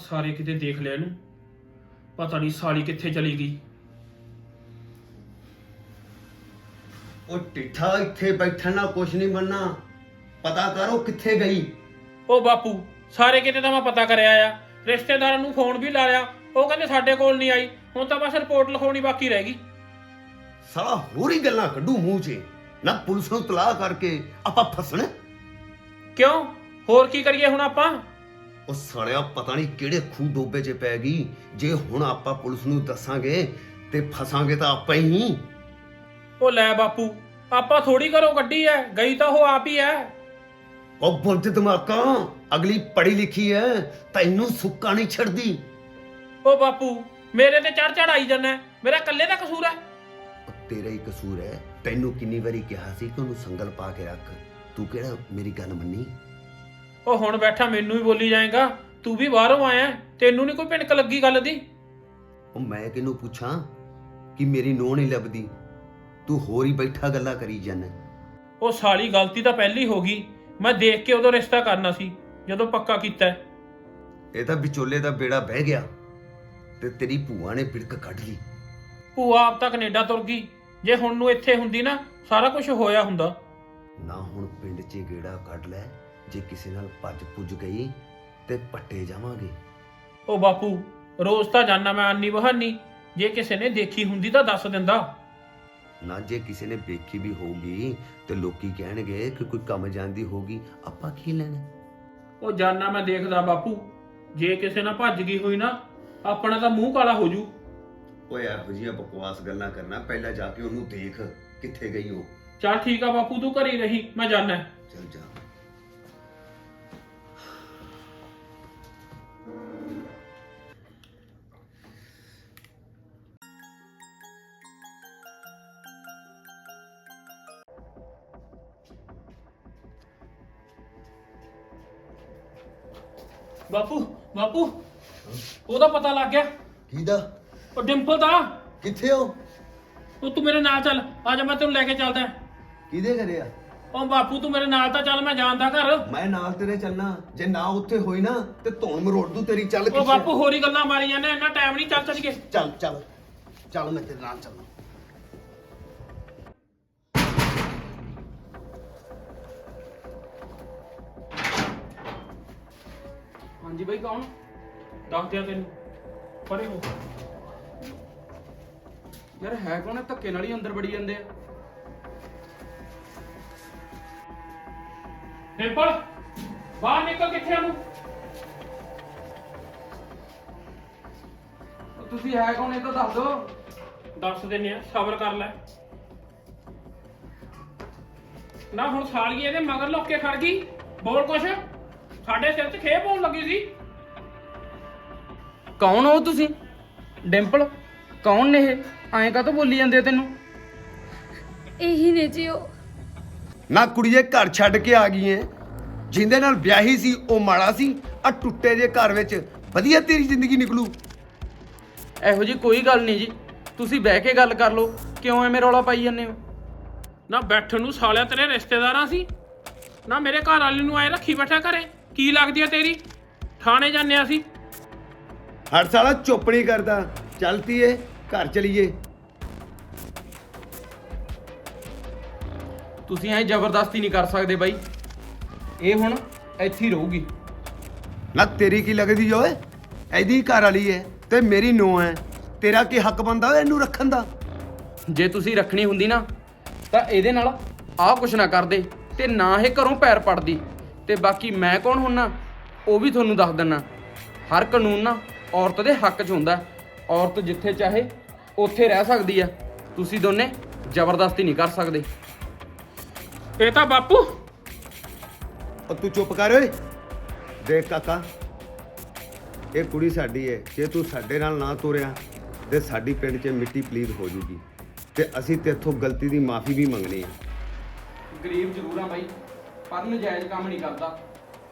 ਸਾਰੇ ਕਿਤੇ ਦੇਖ ਲਿਆ ਇਹਨੂੰ। ਪਤਾ ਨਹੀਂ ਸਾਲੀ ਕਿੱਥੇ ਚਲੀ ਗਈ। ਉਹ ਟਿੱਠਾ ਇੱਥੇ ਬੈਠਣ ਕੁਝ ਨਹੀਂ ਬਣਨਾ ਪਤਾ ਕਰੋ ਕਿੱਥੇ ਗਈ। ਉਹ ਬਾਪੂ ਸਾਰੇ ਕਿਤੇ ਤਾਂ ਮੈਂ ਪਤਾ ਕਰਿਆ ਆ। ਰਿਸ਼ਤੇਦਾਰਾਂ ਨੂੰ ਫੋਨ ਵੀ ਲਾਇਆ ਉਹ ਕਹਿੰਦੇ ਸਾਡੇ ਕੋਲ ਨਹੀਂ ਆਈ। ਹੁਣ ਤਾਂ ਬਸ ਰਿਪੋਰਟ ਲਿਖਾਉਣੀ ਬਾਕੀ ਰਹਿ ਗਈ। ਸਾਲਾ ਹੋਰ ਹੀ ਗੱਲਾਂ ਕੱਢੂ ਮੂੰਹ 'ਚ। ਨਾ ਪੁਲਿਸ ਨੂੰ ਤਲਾਹ ਕਰਕੇ ਆਪਾਂ ਫਸਣ। ਕਿਉਂ? ਹੋਰ ਕੀ ਕਰੀਏ ਹੁਣ ਆਪਾਂ? ਉਹ ਸਾਲਿਆ ਪਤਾ ਨਹੀਂ ਕਿਹੜੇ ਖੂਹ ਡੋਬੇ 'ਚ ਪੈ ਗਈ। ਜੇ ਹੁਣ ਆਪਾਂ ਪੁਲਿਸ ਨੂੰ ਦੱਸਾਂਗੇ ਤੇ ਫਸਾਂਗੇ ਤਾਂ ਆਪਾਂ ਹੀ। ਉਹ ਲੈ ਬਾਪੂ ਆਪਾਂ ਥੋੜੀ ਘਰੋਂ ਕੱਢੀ ਐ ਗਈ ਤਾਂ ਉਹ ਆਪ ਹੀ ਐ। ਉਹ ਬੁੱਧ ਦਿਮਾਗਾ ਅਗਲੀ ਪੜ੍ਹੀ ਲਿਖੀ ਐ ਤੈਨੂੰ ਸੁੱਕਾ ਨਹੀਂ ਛੱਡਦੀ। ਉਹ ਬਾਪੂ ਮੇਰੇ ਤੇ ਚੜ ਚੜ ਆਈ ਜਾਂਦਾ ਮੇਰਾ ਇਕੱਲੇ ਦਾ ਕਸੂਰ ਐ। ਤੇਰਾ ਹੀ ਕਸੂਰ ਹੈ ਤੈਨੂੰ ਕਿੰਨੀ ਵਾਰੀ ਕਿਹਾ ਸੀ ਕਿ ਉਹਨੂੰ ਸੰਗਲ ਪਾ ਕੇ ਰੱਖ। ਤੂੰ ਕਿਹੜਾ ਮੇਰੀ ਗੱਲ ਮੰਨੀ? ਉਹ ਹੁਣ ਬੈਠਾ ਮੈਨੂੰ ਹੀ ਬੋਲੀ ਜਾਏਗਾ ਤੂੰ ਵੀ ਬਾਹਰੋਂ ਆਇਆ ਤੈਨੂੰ ਨਹੀਂ ਕੋਈ ਭਿਣਕ ਲੱਗੀ ਗੱਲ ਦੀ? ਉਹ ਮੈਂ ਕਿਹਨੂੰ ਪੁੱਛਾਂ ਕਿ ਮੇਰੀ ਨੋਹ ਨਹੀਂ ਲੱਭਦੀ? ਤੂੰ ਹੋਰ ਹੀ ਬੈਠਾ ਗੱਲਾਂ ਕਰੀ ਜਾਂਦਾ ਉਹ ਸਾਲੀ ਗਲਤੀ ਤਾਂ ਪਹਿਲੀ ਹੋ ਗਈ ਮੈਂ ਦੇਖ ਕੇ ਉਦੋਂ ਰਿਸ਼ਤਾ ਕਰਨਾ ਸੀ ਜਦੋਂ ਪੱਕਾ ਕੀਤਾ ਹੈ। ਇਹ ਤਾਂ ਵਿਚੋਲੇ ਦਾ ਬੇੜਾ ਬਹਿ ਗਿਆ ਤੇ ਤੇਰੀ ਭੂਆ ਨੇ ਬਿੜਕ ਕੱਢ ਲਈ। ਭੂਆ ਆਪ ਤਾਂ ਕੈਨੇਡਾ ਤੁਰ ਗਈ ਜੇ ਹੁਣ ਨੂੰ ਇੱਥੇ ਹੁੰਦੀ ਨਾ ਸਾਰਾ ਕੁਝ ਹੋਇਆ ਹੁੰਦਾ। ਨਾ ਹੁਣ ਪਿੰਡ 'ਚ ਗੇੜਾ ਕੱਢ ਲੈ ਜੇ ਕਿਸੇ ਨਾਲ ਭੱਜ ਪੁੱਜ ਗਈ ਤੇ ਪੱਟੇ ਜਾਵਾਂਗੇ। ਉਹ ਬਾਪੂ ਰੋਜ਼ ਤਾਂ ਜਾਣਾ ਮੈਂ ਆਨੀ ਬਹਾਨੀ। ਜੇ ਕਿਸੇ ਨੇ ਦੇਖੀ ਹੁੰਦੀ ਤਾਂ ਦੱਸ ਦਿੰਦਾ। ਨਾ ਜੇ ਕਿਸੇ ਨੇ ਵੇਖੀ ਵੀ ਹੋਊਗੀ ਤੇ ਲੋਕੀ ਕਹਿਣਗੇ ਕਿ ਕੋਈ ਕੰਮ ਜਾਂਦੀ ਹੋਗੀ ਆਪਾਂ ਕੀ ਲੈਣਾ? ਉਹ ਜਾਨਾ ਮੈਂ ਦੇਖਦਾ ਬਾਪੂ ਜੇ ਕਿਸੇ ਨਾਲ ਭੱਜ ਗਈ ਹੋਈ ਨਾ ਆਪਣਾ ਤਾਂ ਮੂੰਹ ਕਾਲਾ ਹੋ ਜੂ। ਓਏ ਇਹੋ ਜਿਹੀਆਂ ਬਕਵਾਸ ਗੱਲਾਂ ਕਰਨਾ ਪਹਿਲਾਂ ਜਾ ਕੇ ਉਹਨੂੰ ਦੇਖ ਕਿੱਥੇ ਗਈ ਉਹ। ਚੱਲ ਠੀਕ ਆ ਬਾਪੂ ਤੂੰ ਘਰੇ ਰਹੀ ਮੈਂ ਜਾਣਾ ਬਾਪੂ ਬਾਪੂ ਉਹਦਾ ਪਤਾ ਲੱਗ ਗਿਆ। ਕਿਹਦਾ? ਉਹ ਡਿੰਪਲ ਦਾ। ਕਿੱਥੇ ਹੋ ਉਹ? ਤੂੰ ਮੇਰੇ ਨਾਲ ਚੱਲ ਆ ਜਾ ਮੈਂ ਤੈਨੂੰ ਲੈ ਕੇ ਚੱਲਦਾ। ਕਿਹਦੇ ਘਰੇ ਆ? ਉਹ ਬਾਪੂ ਤੂੰ ਮੇਰੇ ਨਾਲ ਤਾਂ ਚੱਲ ਮੈਂ ਜਾਣਦਾ ਘਰ। ਮੈਂ ਨਾਲ ਤੇਰੇ ਚੱਲਣਾ ਜੇ ਨਾ ਉੱਥੇ ਹੋਈ ਨਾ ਤੇ ਧੌਣ ਮਰੋੜ ਦੂ ਤੇਰੀ ਚੱਲ ਉਹ ਬਾਪੂ ਹੋਰ ਗੱਲਾਂ ਮਾਰੀ ਜਾਂਦੇ ਇੰਨਾ ਟਾਈਮ ਨਹੀਂ ਚੱਲ ਚੱਲੀਏ ਚੱਲ ਚੱਲ ਚੱਲ ਮੈਂ ਤੇਰੇ ਨਾਲ ਚੱਲਾਂ ਹਾਂਜੀ ਬਾਈ ਕੌਣ? ਦੱਸ ਦਿਆਂ ਤੈਨੂੰ। ਪਰੇ ਹੋ। ਯਾਰ ਹੈ ਕੌਣ ਇਹ ਧੱਕੇ ਨਾਲ ਹੀ ਅੰਦਰ ਵੜੀ ਜਾਂਦੇ ਆ। ਡਿੰਪਲ ਬਾਹਰ ਨਿਕਲ ਕਿੱਥੇ ਆ ਉਹ ਤੁਸੀਂ ਹੈ ਕੌਣ? ਇਹ ਤਾਂ ਦੱਸ ਦਿਓ। ਦੱਸ ਦਿੰਨੇ ਆ ਸਬਰ ਕਰ ਲੈ। ਨਾ ਹੁਣ ਸਾਲੀਏ ਇਹਦੇ ਮਗਰ ਲੁੱਕ ਕੇ ਖੜ ਗਈ। ਬੋਲ ਕੁਛ। ਸਾਡੇ ਸਿਰ 'ਚ ਖੇਪ ਹੋਣ ਲੱਗੀ ਸੀ। ਕੌਣ ਹੋ ਤੁਸੀਂ? ਡਿੰਪਲ ਕੌਣ ਨੇ ਇਹ? ਐਂ ਕਾਹਤੋਂ ਬੋਲੀ ਜਾਂਦੇ ਆ ਤੈਨੂੰ? ਇਹੀ ਨੇ ਜੀ ਉਹ। ਨਾ ਕੁੜੀਏ ਘਰ ਛੱਡ ਕੇ ਆ ਗਈ ਐ ਜਿੰਦੇ ਨਾਲ ਵਿਆਹੀ ਸੀ ਉਹ ਮਾੜਾ ਸੀ। ਆ ਟੁੱਟੇ ਜੇ ਘਰ ਵਿੱਚ ਵਧੀਆ ਤੇਰੀ ਜ਼ਿੰਦਗੀ ਨਿਕਲੂ। ਇਹੋ ਜੀ ਕੋਈ ਗੱਲ ਨਹੀਂ ਜੀ। ਤੁਸੀਂ ਬਹਿ ਕੇ ਗੱਲ ਕਰ ਲਓ। ਕਿਉਂ ਐਵੇਂ ਰੌਲਾ ਪਾਈ ਜਾਂਦੇ ਹੋ? ਨਾ ਬੈਠਣ ਨੂੰ ਸਾਲਿਆ ਤੇਰੇ ਰਿਸ਼ਤੇਦਾਰਾਂ ਸੀ। ਨਾ ਮੇਰੇ ਘਰ ਵਾਲੀ ਨੂੰ ਐ ਰੱਖੀ ਬੈਠਾ ਘਰੇ। ਕੀ ਲੱਗਦੀ ਆ ਤੇਰੀ? ਥਾਣੇ ਜਾਂਦੇ ਆ ਸੀ ਹਰ ਸਾਲਾ ਚੁੱਪ ਨਹੀਂ ਕਰਦਾ। ਚਲਤੀਏ ਘਰ ਚਲੀਏ। ਤੁਸੀਂ ਐਂ ਜ਼ਬਰਦਸਤੀ ਨਹੀਂ ਕਰ ਸਕਦੇ ਬਾਈ। ਇਹ ਹੁਣ ਇੱਥੇ ਹੀ ਰਹੂਗੀ। ਨਾ ਤੇਰੀ ਕੀ ਲੱਗਦੀ ਓਏ? ਐਦੀ ਘਰ ਵਾਲੀ ਐ ਤੇ ਮੇਰੀ ਨੂੰਹ ਐ। ਤੇਰਾ ਕੀ ਹੱਕ ਬੰਦਾ ਇਹਨੂੰ ਰੱਖਣ ਦਾ? ਜੇ ਤੁਸੀਂ ਰੱਖਣੀ ਹੁੰਦੀ ਨਾ ਤਾਂ ਇਹਦੇ ਨਾਲ ਆਹ ਕੁਛ ਨਾ ਕਰਦੇ ਤੇ ਨਾ ਇਹ ਘਰੋਂ ਪੈਰ ਪੜਦੀ। ਤੇ ਬਾਕੀ ਮੈਂ ਕੌਣ ਹੁੰਨਾ ਉਹ ਵੀ ਤੁਹਾਨੂੰ ਦੱਸ ਦਿੰਨਾ। ਹਰ ਕਾਨੂੰਨ ਨਾ ਔਰਤ ਦੇ ਹੱਕ 'ਚ ਹੁੰਦਾ। ਔਰਤ ਜਿੱਥੇ ਚਾਹੇ ਉੱਥੇ ਰਹਿ ਸਕਦੀ ਆ ਤੁਸੀਂ ਦੋਨੇ ਜ਼ਬਰਦਸਤੀ ਨਹੀਂ ਕਰ ਸਕਦੇ। ਇਹ ਤਾਂ ਬਾਪੂ। ਉਹ ਤੂੰ ਚੁੱਪ ਕਰ ਓਏ। ਦੇਖ ਕਾਕਾ ਇਹ ਕੁੜੀ ਸਾਡੀ ਹੈ ਜੇ ਤੂੰ ਸਾਡੇ ਨਾਲ ਨਾ ਤੋਰਿਆ ਤੇ ਸਾਡੀ ਪਿੰਡ 'ਚ ਮਿੱਟੀ ਪਲੀਤ ਹੋ ਜੂਗੀ। ਤੇ ਅਸੀਂ ਤੇਥੋਂ ਗਲਤੀ ਦੀ ਮਾਫੀ ਵੀ ਮੰਗਣੀ ਹੈ। ਗਰੀਬ ਜ਼ਰੂਰ ਆ ਬਾਈ। ਪਰ ਨਜਾਇਜ਼ ਕੰਮ ਨਹੀਂ ਕਰਦਾ।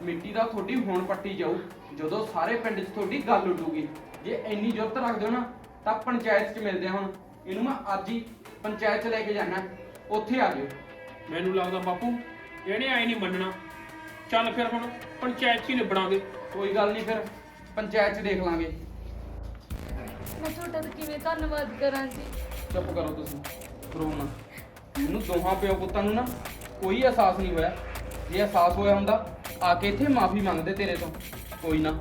ਮਿੱਟੀ ਦਾ ਤੁਹਾਡੀ ਹੁਣ ਪੱਟੀ ਜਾਊ ਜਦੋਂ ਸਾਰੇ ਪਿੰਡ 'ਚ ਤੁਹਾਡੀ ਗੱਲ ਉੱਡੂਗੀ। ਜੇ ਇੰਨੀ ਜ਼ਰੂਰਤ ਰੱਖਦੇ ਹੋ ਨਾ ਤਾਂ ਪੰਚਾਇਤ 'ਚ ਮਿਲਦੇ ਹੁਣ। ਇਹਨੂੰ ਮੈਂ ਅੱਜ ਹੀ ਪੰਚਾਇਤ 'ਚ ਲੈ ਕੇ ਜਾਣਾ। ਉੱਥੇ ਆ ਜਿਓ। ਮੈਨੂੰ ਲੱਗਦਾ ਬਾਪੂ ਇਹਨੇ ਐ ਨਹੀਂ ਮੰਨਣਾ। ਚੱਲ ਫਿਰ ਹੁਣ ਪੰਚਾਇਤ 'ਚ ਹੀ ਨਿਬੜਾਂਗੇ ਕੋਈ ਗੱਲ ਨਹੀਂ ਫਿਰ ਪੰਚਾਇਤ 'ਚ ਦੇਖ ਲਾਂਗੇ। ਮੈਂ ਤੁਹਾਡਾ ਤਾਂ ਕਿਵੇਂ ਧੰਨਵਾਦ ਕਰਾਂ ਜੀ? ਚੁੱਪ ਕਰੋ ਤੁਸੀਂ। ਰੋ ਨਾ ਇਹਨੂੰ ਦੋਹਾਂ ਪਿਓ ਪੁੱਤਾਂ ਨੂੰ ਨਾ ਕੋਈ ਅਹਿਸਾਸ ਨਹੀਂ ਹੋਇਆ। ਜੇ ਅਹਿਸਾਸ ਹੋਇਆ ਹੁੰਦਾ ਆ ਕੇ ਇੱਥੇ ਮਾਫੀ ਮੰਗਦੇ ਤੇਰੇ ਤੋਂ। ਕੋਈ ਨਾ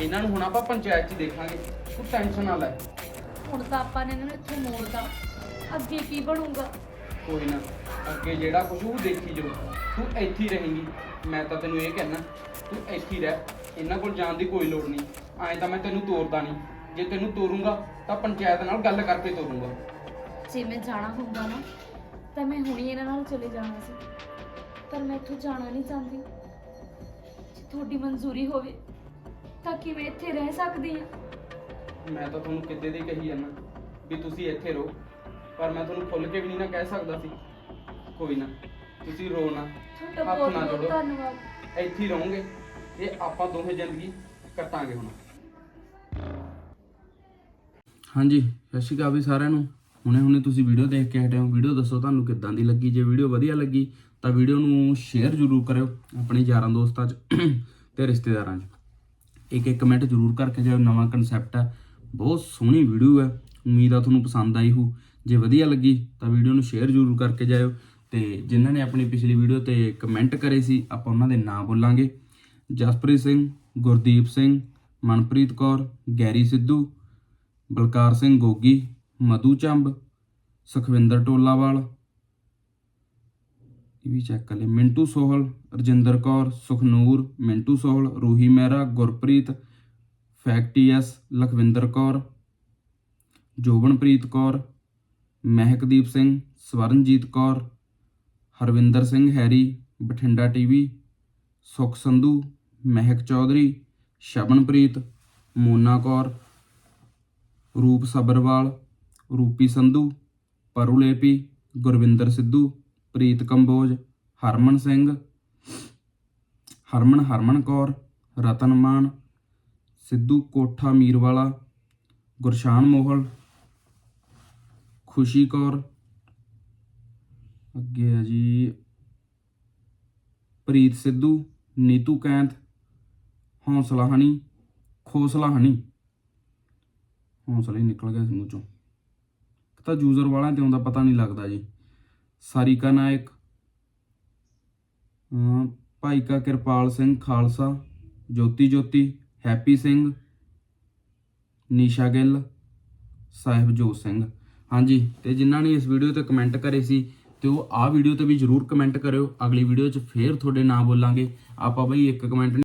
ਇਹਨਾਂ ਨੂੰ ਹੁਣ ਆਪਾਂ ਪੰਚਾਇਤ 'ਚ ਦੇਖਾਂਗੇ। ਤੂੰ ਟੈਨਸ਼ਨ ਨਾ ਲੈ। ਹੁਣ ਤਾਂ ਆਪਾਂ ਨੇ ਇਹਨਾਂ ਨੂੰ ਇੱਥੋਂ ਮੋੜਦਾ ਅੱਗੇ ਕੀ ਬਣੂਗਾ? ਕੋਈ ਨਾ ਅੱਗੇ ਜਿਹੜਾ ਕੁਝ ਉਹ ਦੇਖੀ ਜਾਊ। ਤੂੰ ਇੱਥੇ ਹੀ ਰਹੇਂਗੀ। ਮੈਂ ਤਾਂ ਤੈਨੂੰ ਇਹ ਕਹਿਣਾ ਤੂੰ ਇੱਥੇ ਹੀ ਰਹਿ। ਇਹਨਾਂ ਕੋਲ ਜਾਣ ਦੀ ਕੋਈ ਲੋੜ ਨਹੀਂ। ਐਂ ਤਾਂ ਮੈਂ ਤੈਨੂੰ ਤੋਰਦਾ ਨਹੀਂ। ਜੇ ਤੈਨੂੰ ਤੋਰੂੰਗਾ ਤਾਂ ਪੰਚਾਇਤ ਨਾਲ ਗੱਲ ਕਰਕੇ ਤੋਰੂੰਗਾ। ਜੇ ਮੈਂ ਜਾਣਾ ਹੁੰਦਾ ਨਾ ਤਾਂ ਮੈਂ ਹੁਣੀ ਇਹਨਾਂ ਨਾਲ ਚਲੇ ਜਾਣਾ ਸੀ। ਪਰ ਮੈਂ ਇੱਥੋਂ ਜਾਣਾ ਨਹੀਂ ਚਾਹੁੰਦੀ। ਜੇ ਤੁਹਾਡੀ ਮਨਜ਼ੂਰੀ ਹੋਵੇ ਤਾਂ ਕਿ ਮੈਂ ਇੱਥੇ ਰਹਿ ਸਕਦੀ ਹਾਂ? ਮੈਂ ਤਾਂ ਤੁਹਾਨੂੰ ਕਿਤੇ ਦੀ ਕਹੀ ਜਾਂਦਾ ਵੀ ਤੁਸੀਂ ਇੱਥੇ ਰਹੋ ਪਰ ਮੈਂ ਤੁਹਾਨੂੰ ਖੁੱਲ ਕੇ ਵੀ ਨਹੀਂ ਨਾ ਕਹਿ ਸਕਦਾ ਸੀ। ਕੋਈ ਨਾ ਤੁਸੀਂ ਰੋ ਨਾ ਤੁਹਾਡਾ ਹੱਥ ਬਹੁਤ ਨਾ ਬਹੁਤ ਜੋੜੋ। ਧੰਨਵਾਦ। ਇੱਥੇ ਹੀ ਰਹੋਗੇ ਇਹ ਆਪਾਂ ਦੋਵੇਂ ਜ਼ਿੰਦਗੀ ਕੱਟਾਂਗੇ ਹੁਣ। ਹਾਂਜੀ ਸਤਿ ਸ਼੍ਰੀ ਅਕਾਲ ਵੀ ਸਾਰਿਆਂ ਨੂੰ। ਹੁਣੇ ਹੁਣੇ ਤੁਸੀਂ ਵੀਡੀਓ ਦੇਖ ਕੇ ਹਟੇ ਹੋ। ਵੀਡੀਓ ਦੱਸੋ ਤੁਹਾਨੂੰ ਕਿੱਦਾਂ ਦੀ ਲੱਗੀ? ਜੇ ਵੀਡੀਓ ਵਧੀਆ ਲੱਗੀ ਤਾਂ ਵੀਡੀਓ ਨੂੰ ਸ਼ੇਅਰ ਜ਼ਰੂਰ ਕਰਿਓ ਆਪਣੇ ਯਾਰਾਂ ਦੋਸਤਾਂ 'ਚ ਤੇ ਰਿਸ਼ਤੇਦਾਰਾਂ 'ਚ। ਇੱਕ ਇੱਕ ਕਮੈਂਟ ਜ਼ਰੂਰ ਕਰਕੇ ਜਾਓ ਨਵਾਂ ਕਨਸੈਪਟ ਹੈ, ਬਹੁਤ ਸੋਹਣੀ ਵੀਡੀਓ ਹੈ, ਉਮੀਦ ਆ ਤੁਹਾਨੂੰ ਪਸੰਦ ਆਈ ਹੋ ਜੇ ਵਧੀਆ ਲੱਗੀ ਤਾਂ ਵੀਡੀਓ ਨੂੰ ਸ਼ੇਅਰ ਜ਼ਰੂਰ ਕਰਕੇ ਜਾਇਓ ਤੇ ਜਿਨ੍ਹਾਂ ਨੇ ਆਪਣੀ ਪਿਛਲੀ ਵੀਡੀਓ ਤੇ ਕਮੈਂਟ ਕਰੇ ਸੀ, ਆਪਾਂ ਉਹਨਾਂ ਦੇ ਨਾਂ ਬੋਲਾਂਗੇ। ਜਸਪ੍ਰੀਤ ਸਿੰਘ, ਗੁਰਦੀਪ ਸਿੰਘ, ਮਨਪ੍ਰੀਤ ਕੌਰ, ਗੈਰੀ ਸਿੱਧੂ, ਬਲਕਾਰ ਸਿੰਘ ਗੋਗੀ, ਮਧੂ ਚੰਬ, ਸੁਖਵਿੰਦਰ ਟੋਲਾਵਾਲ ਇਹ ਵੀ ਚੈੱਕ ਕਰ ਲੈ ਮਿੰਟੂ ਸੋਹਲ, ਰਜਿੰਦਰ ਕੌਰ, ਸੁਖਨੂਰ, ਮਿੰਟੂ ਸੋਹਲ, ਰੂਹੀ ਮਹਿਰਾ, ਗੁਰਪ੍ਰੀਤ ਫੈਕਟੀਐਸ ਲਖਵਿੰਦਰ ਕੌਰ, ਜੋਬਨਪ੍ਰੀਤ ਕੌਰ, ਮਹਿਕਦੀਪ ਸਿੰਘ, ਸਵਰਨਜੀਤ ਕੌਰ, ਹਰਵਿੰਦਰ ਸਿੰਘ ਹੈਰੀ, ਬਠਿੰਡਾ ਟੀਵੀ, ਸੁਖ ਸੰਧੂ, ਮਹਿਕ ਚੌਧਰੀ, ਸ਼ਬਨਪ੍ਰੀਤ, ਮੋਨਾ ਕੌਰ, ਰੂਪ ਸਬਰਵਾਲ ਰੂਪੀ ਸੰਧੂ ਪਰੁਲੇਪੀ ਗੁਰਵਿੰਦਰ ਸਿੱਧੂ ਪ੍ਰੀਤ ਕੰਬੋਜ, ਹਰਮਨ ਸਿੰਘ, ਹਰਮਨ ਹਰਮਨ ਕੌਰ, ਰਤਨ ਮਾਨ, ਸਿੱਧੂ ਕੋਠਾ ਮੀਰਵਾਲਾ, ਗੁਰਸ਼ਾਨ ਮੋਹਲ, ਖੁਸ਼ੀ ਕੌਰ, ਅੱਗੇ ਆ ਜੀ, ਪ੍ਰੀਤ ਸਿੱਧੂ, ਨੀਤੂ ਕੈਂਥ, ਹੌਸਲਾ ਹਨੀ ਖੋਸਲਾ ਹਨੀ ਹੌਸਲਾ ਹੀ ਨਿਕਲ ਗਿਆ ਸੀ ਮੂੰਹ ਚੋਂ। ਤਾਂ ਯੂਜ਼ਰ ਵਾਲਿਆਂ ਤੇ ਆਉਂਦਾ ਪਤਾ ਨਹੀਂ ਲੱਗਦਾ ਜੀ। ਸਾਰਿਕਾ ਨਾਇਕ ਭਾਈਕਾ ਕਿਰਪਾਲ ਸਿੰਘ ਖਾਲਸਾ, ਜੋਤੀ ਜੋਤੀ, ਹੈਪੀ ਸਿੰਘ, ਨੀਸ਼ਾ ਗਿੱਲ, ਸਾਹਿਬਜੋਤ ਸਿੰਘ। ਹਾਂਜੀ, ਤੇ ਜਿਨ੍ਹਾਂ ਨੇ ਇਸ ਵੀਡੀਓ ਤੇ ਕਮੈਂਟ ਕਰੇ ਸੀ, ਤੇ ਉਹ ਆਹ ਵੀਡੀਓ ਤੇ ਵੀ ਜਰੂਰ ਕਮੈਂਟ ਕਰਿਓ। ਅਗਲੀ ਵੀਡੀਓ 'ਚ ਫੇਰ ਤੁਹਾਡੇ ਨਾਮ ਬੋਲਾਂਗੇ। ਆਪਾਂ ਬਈ ਇੱਕ ਕਮੈਂਟ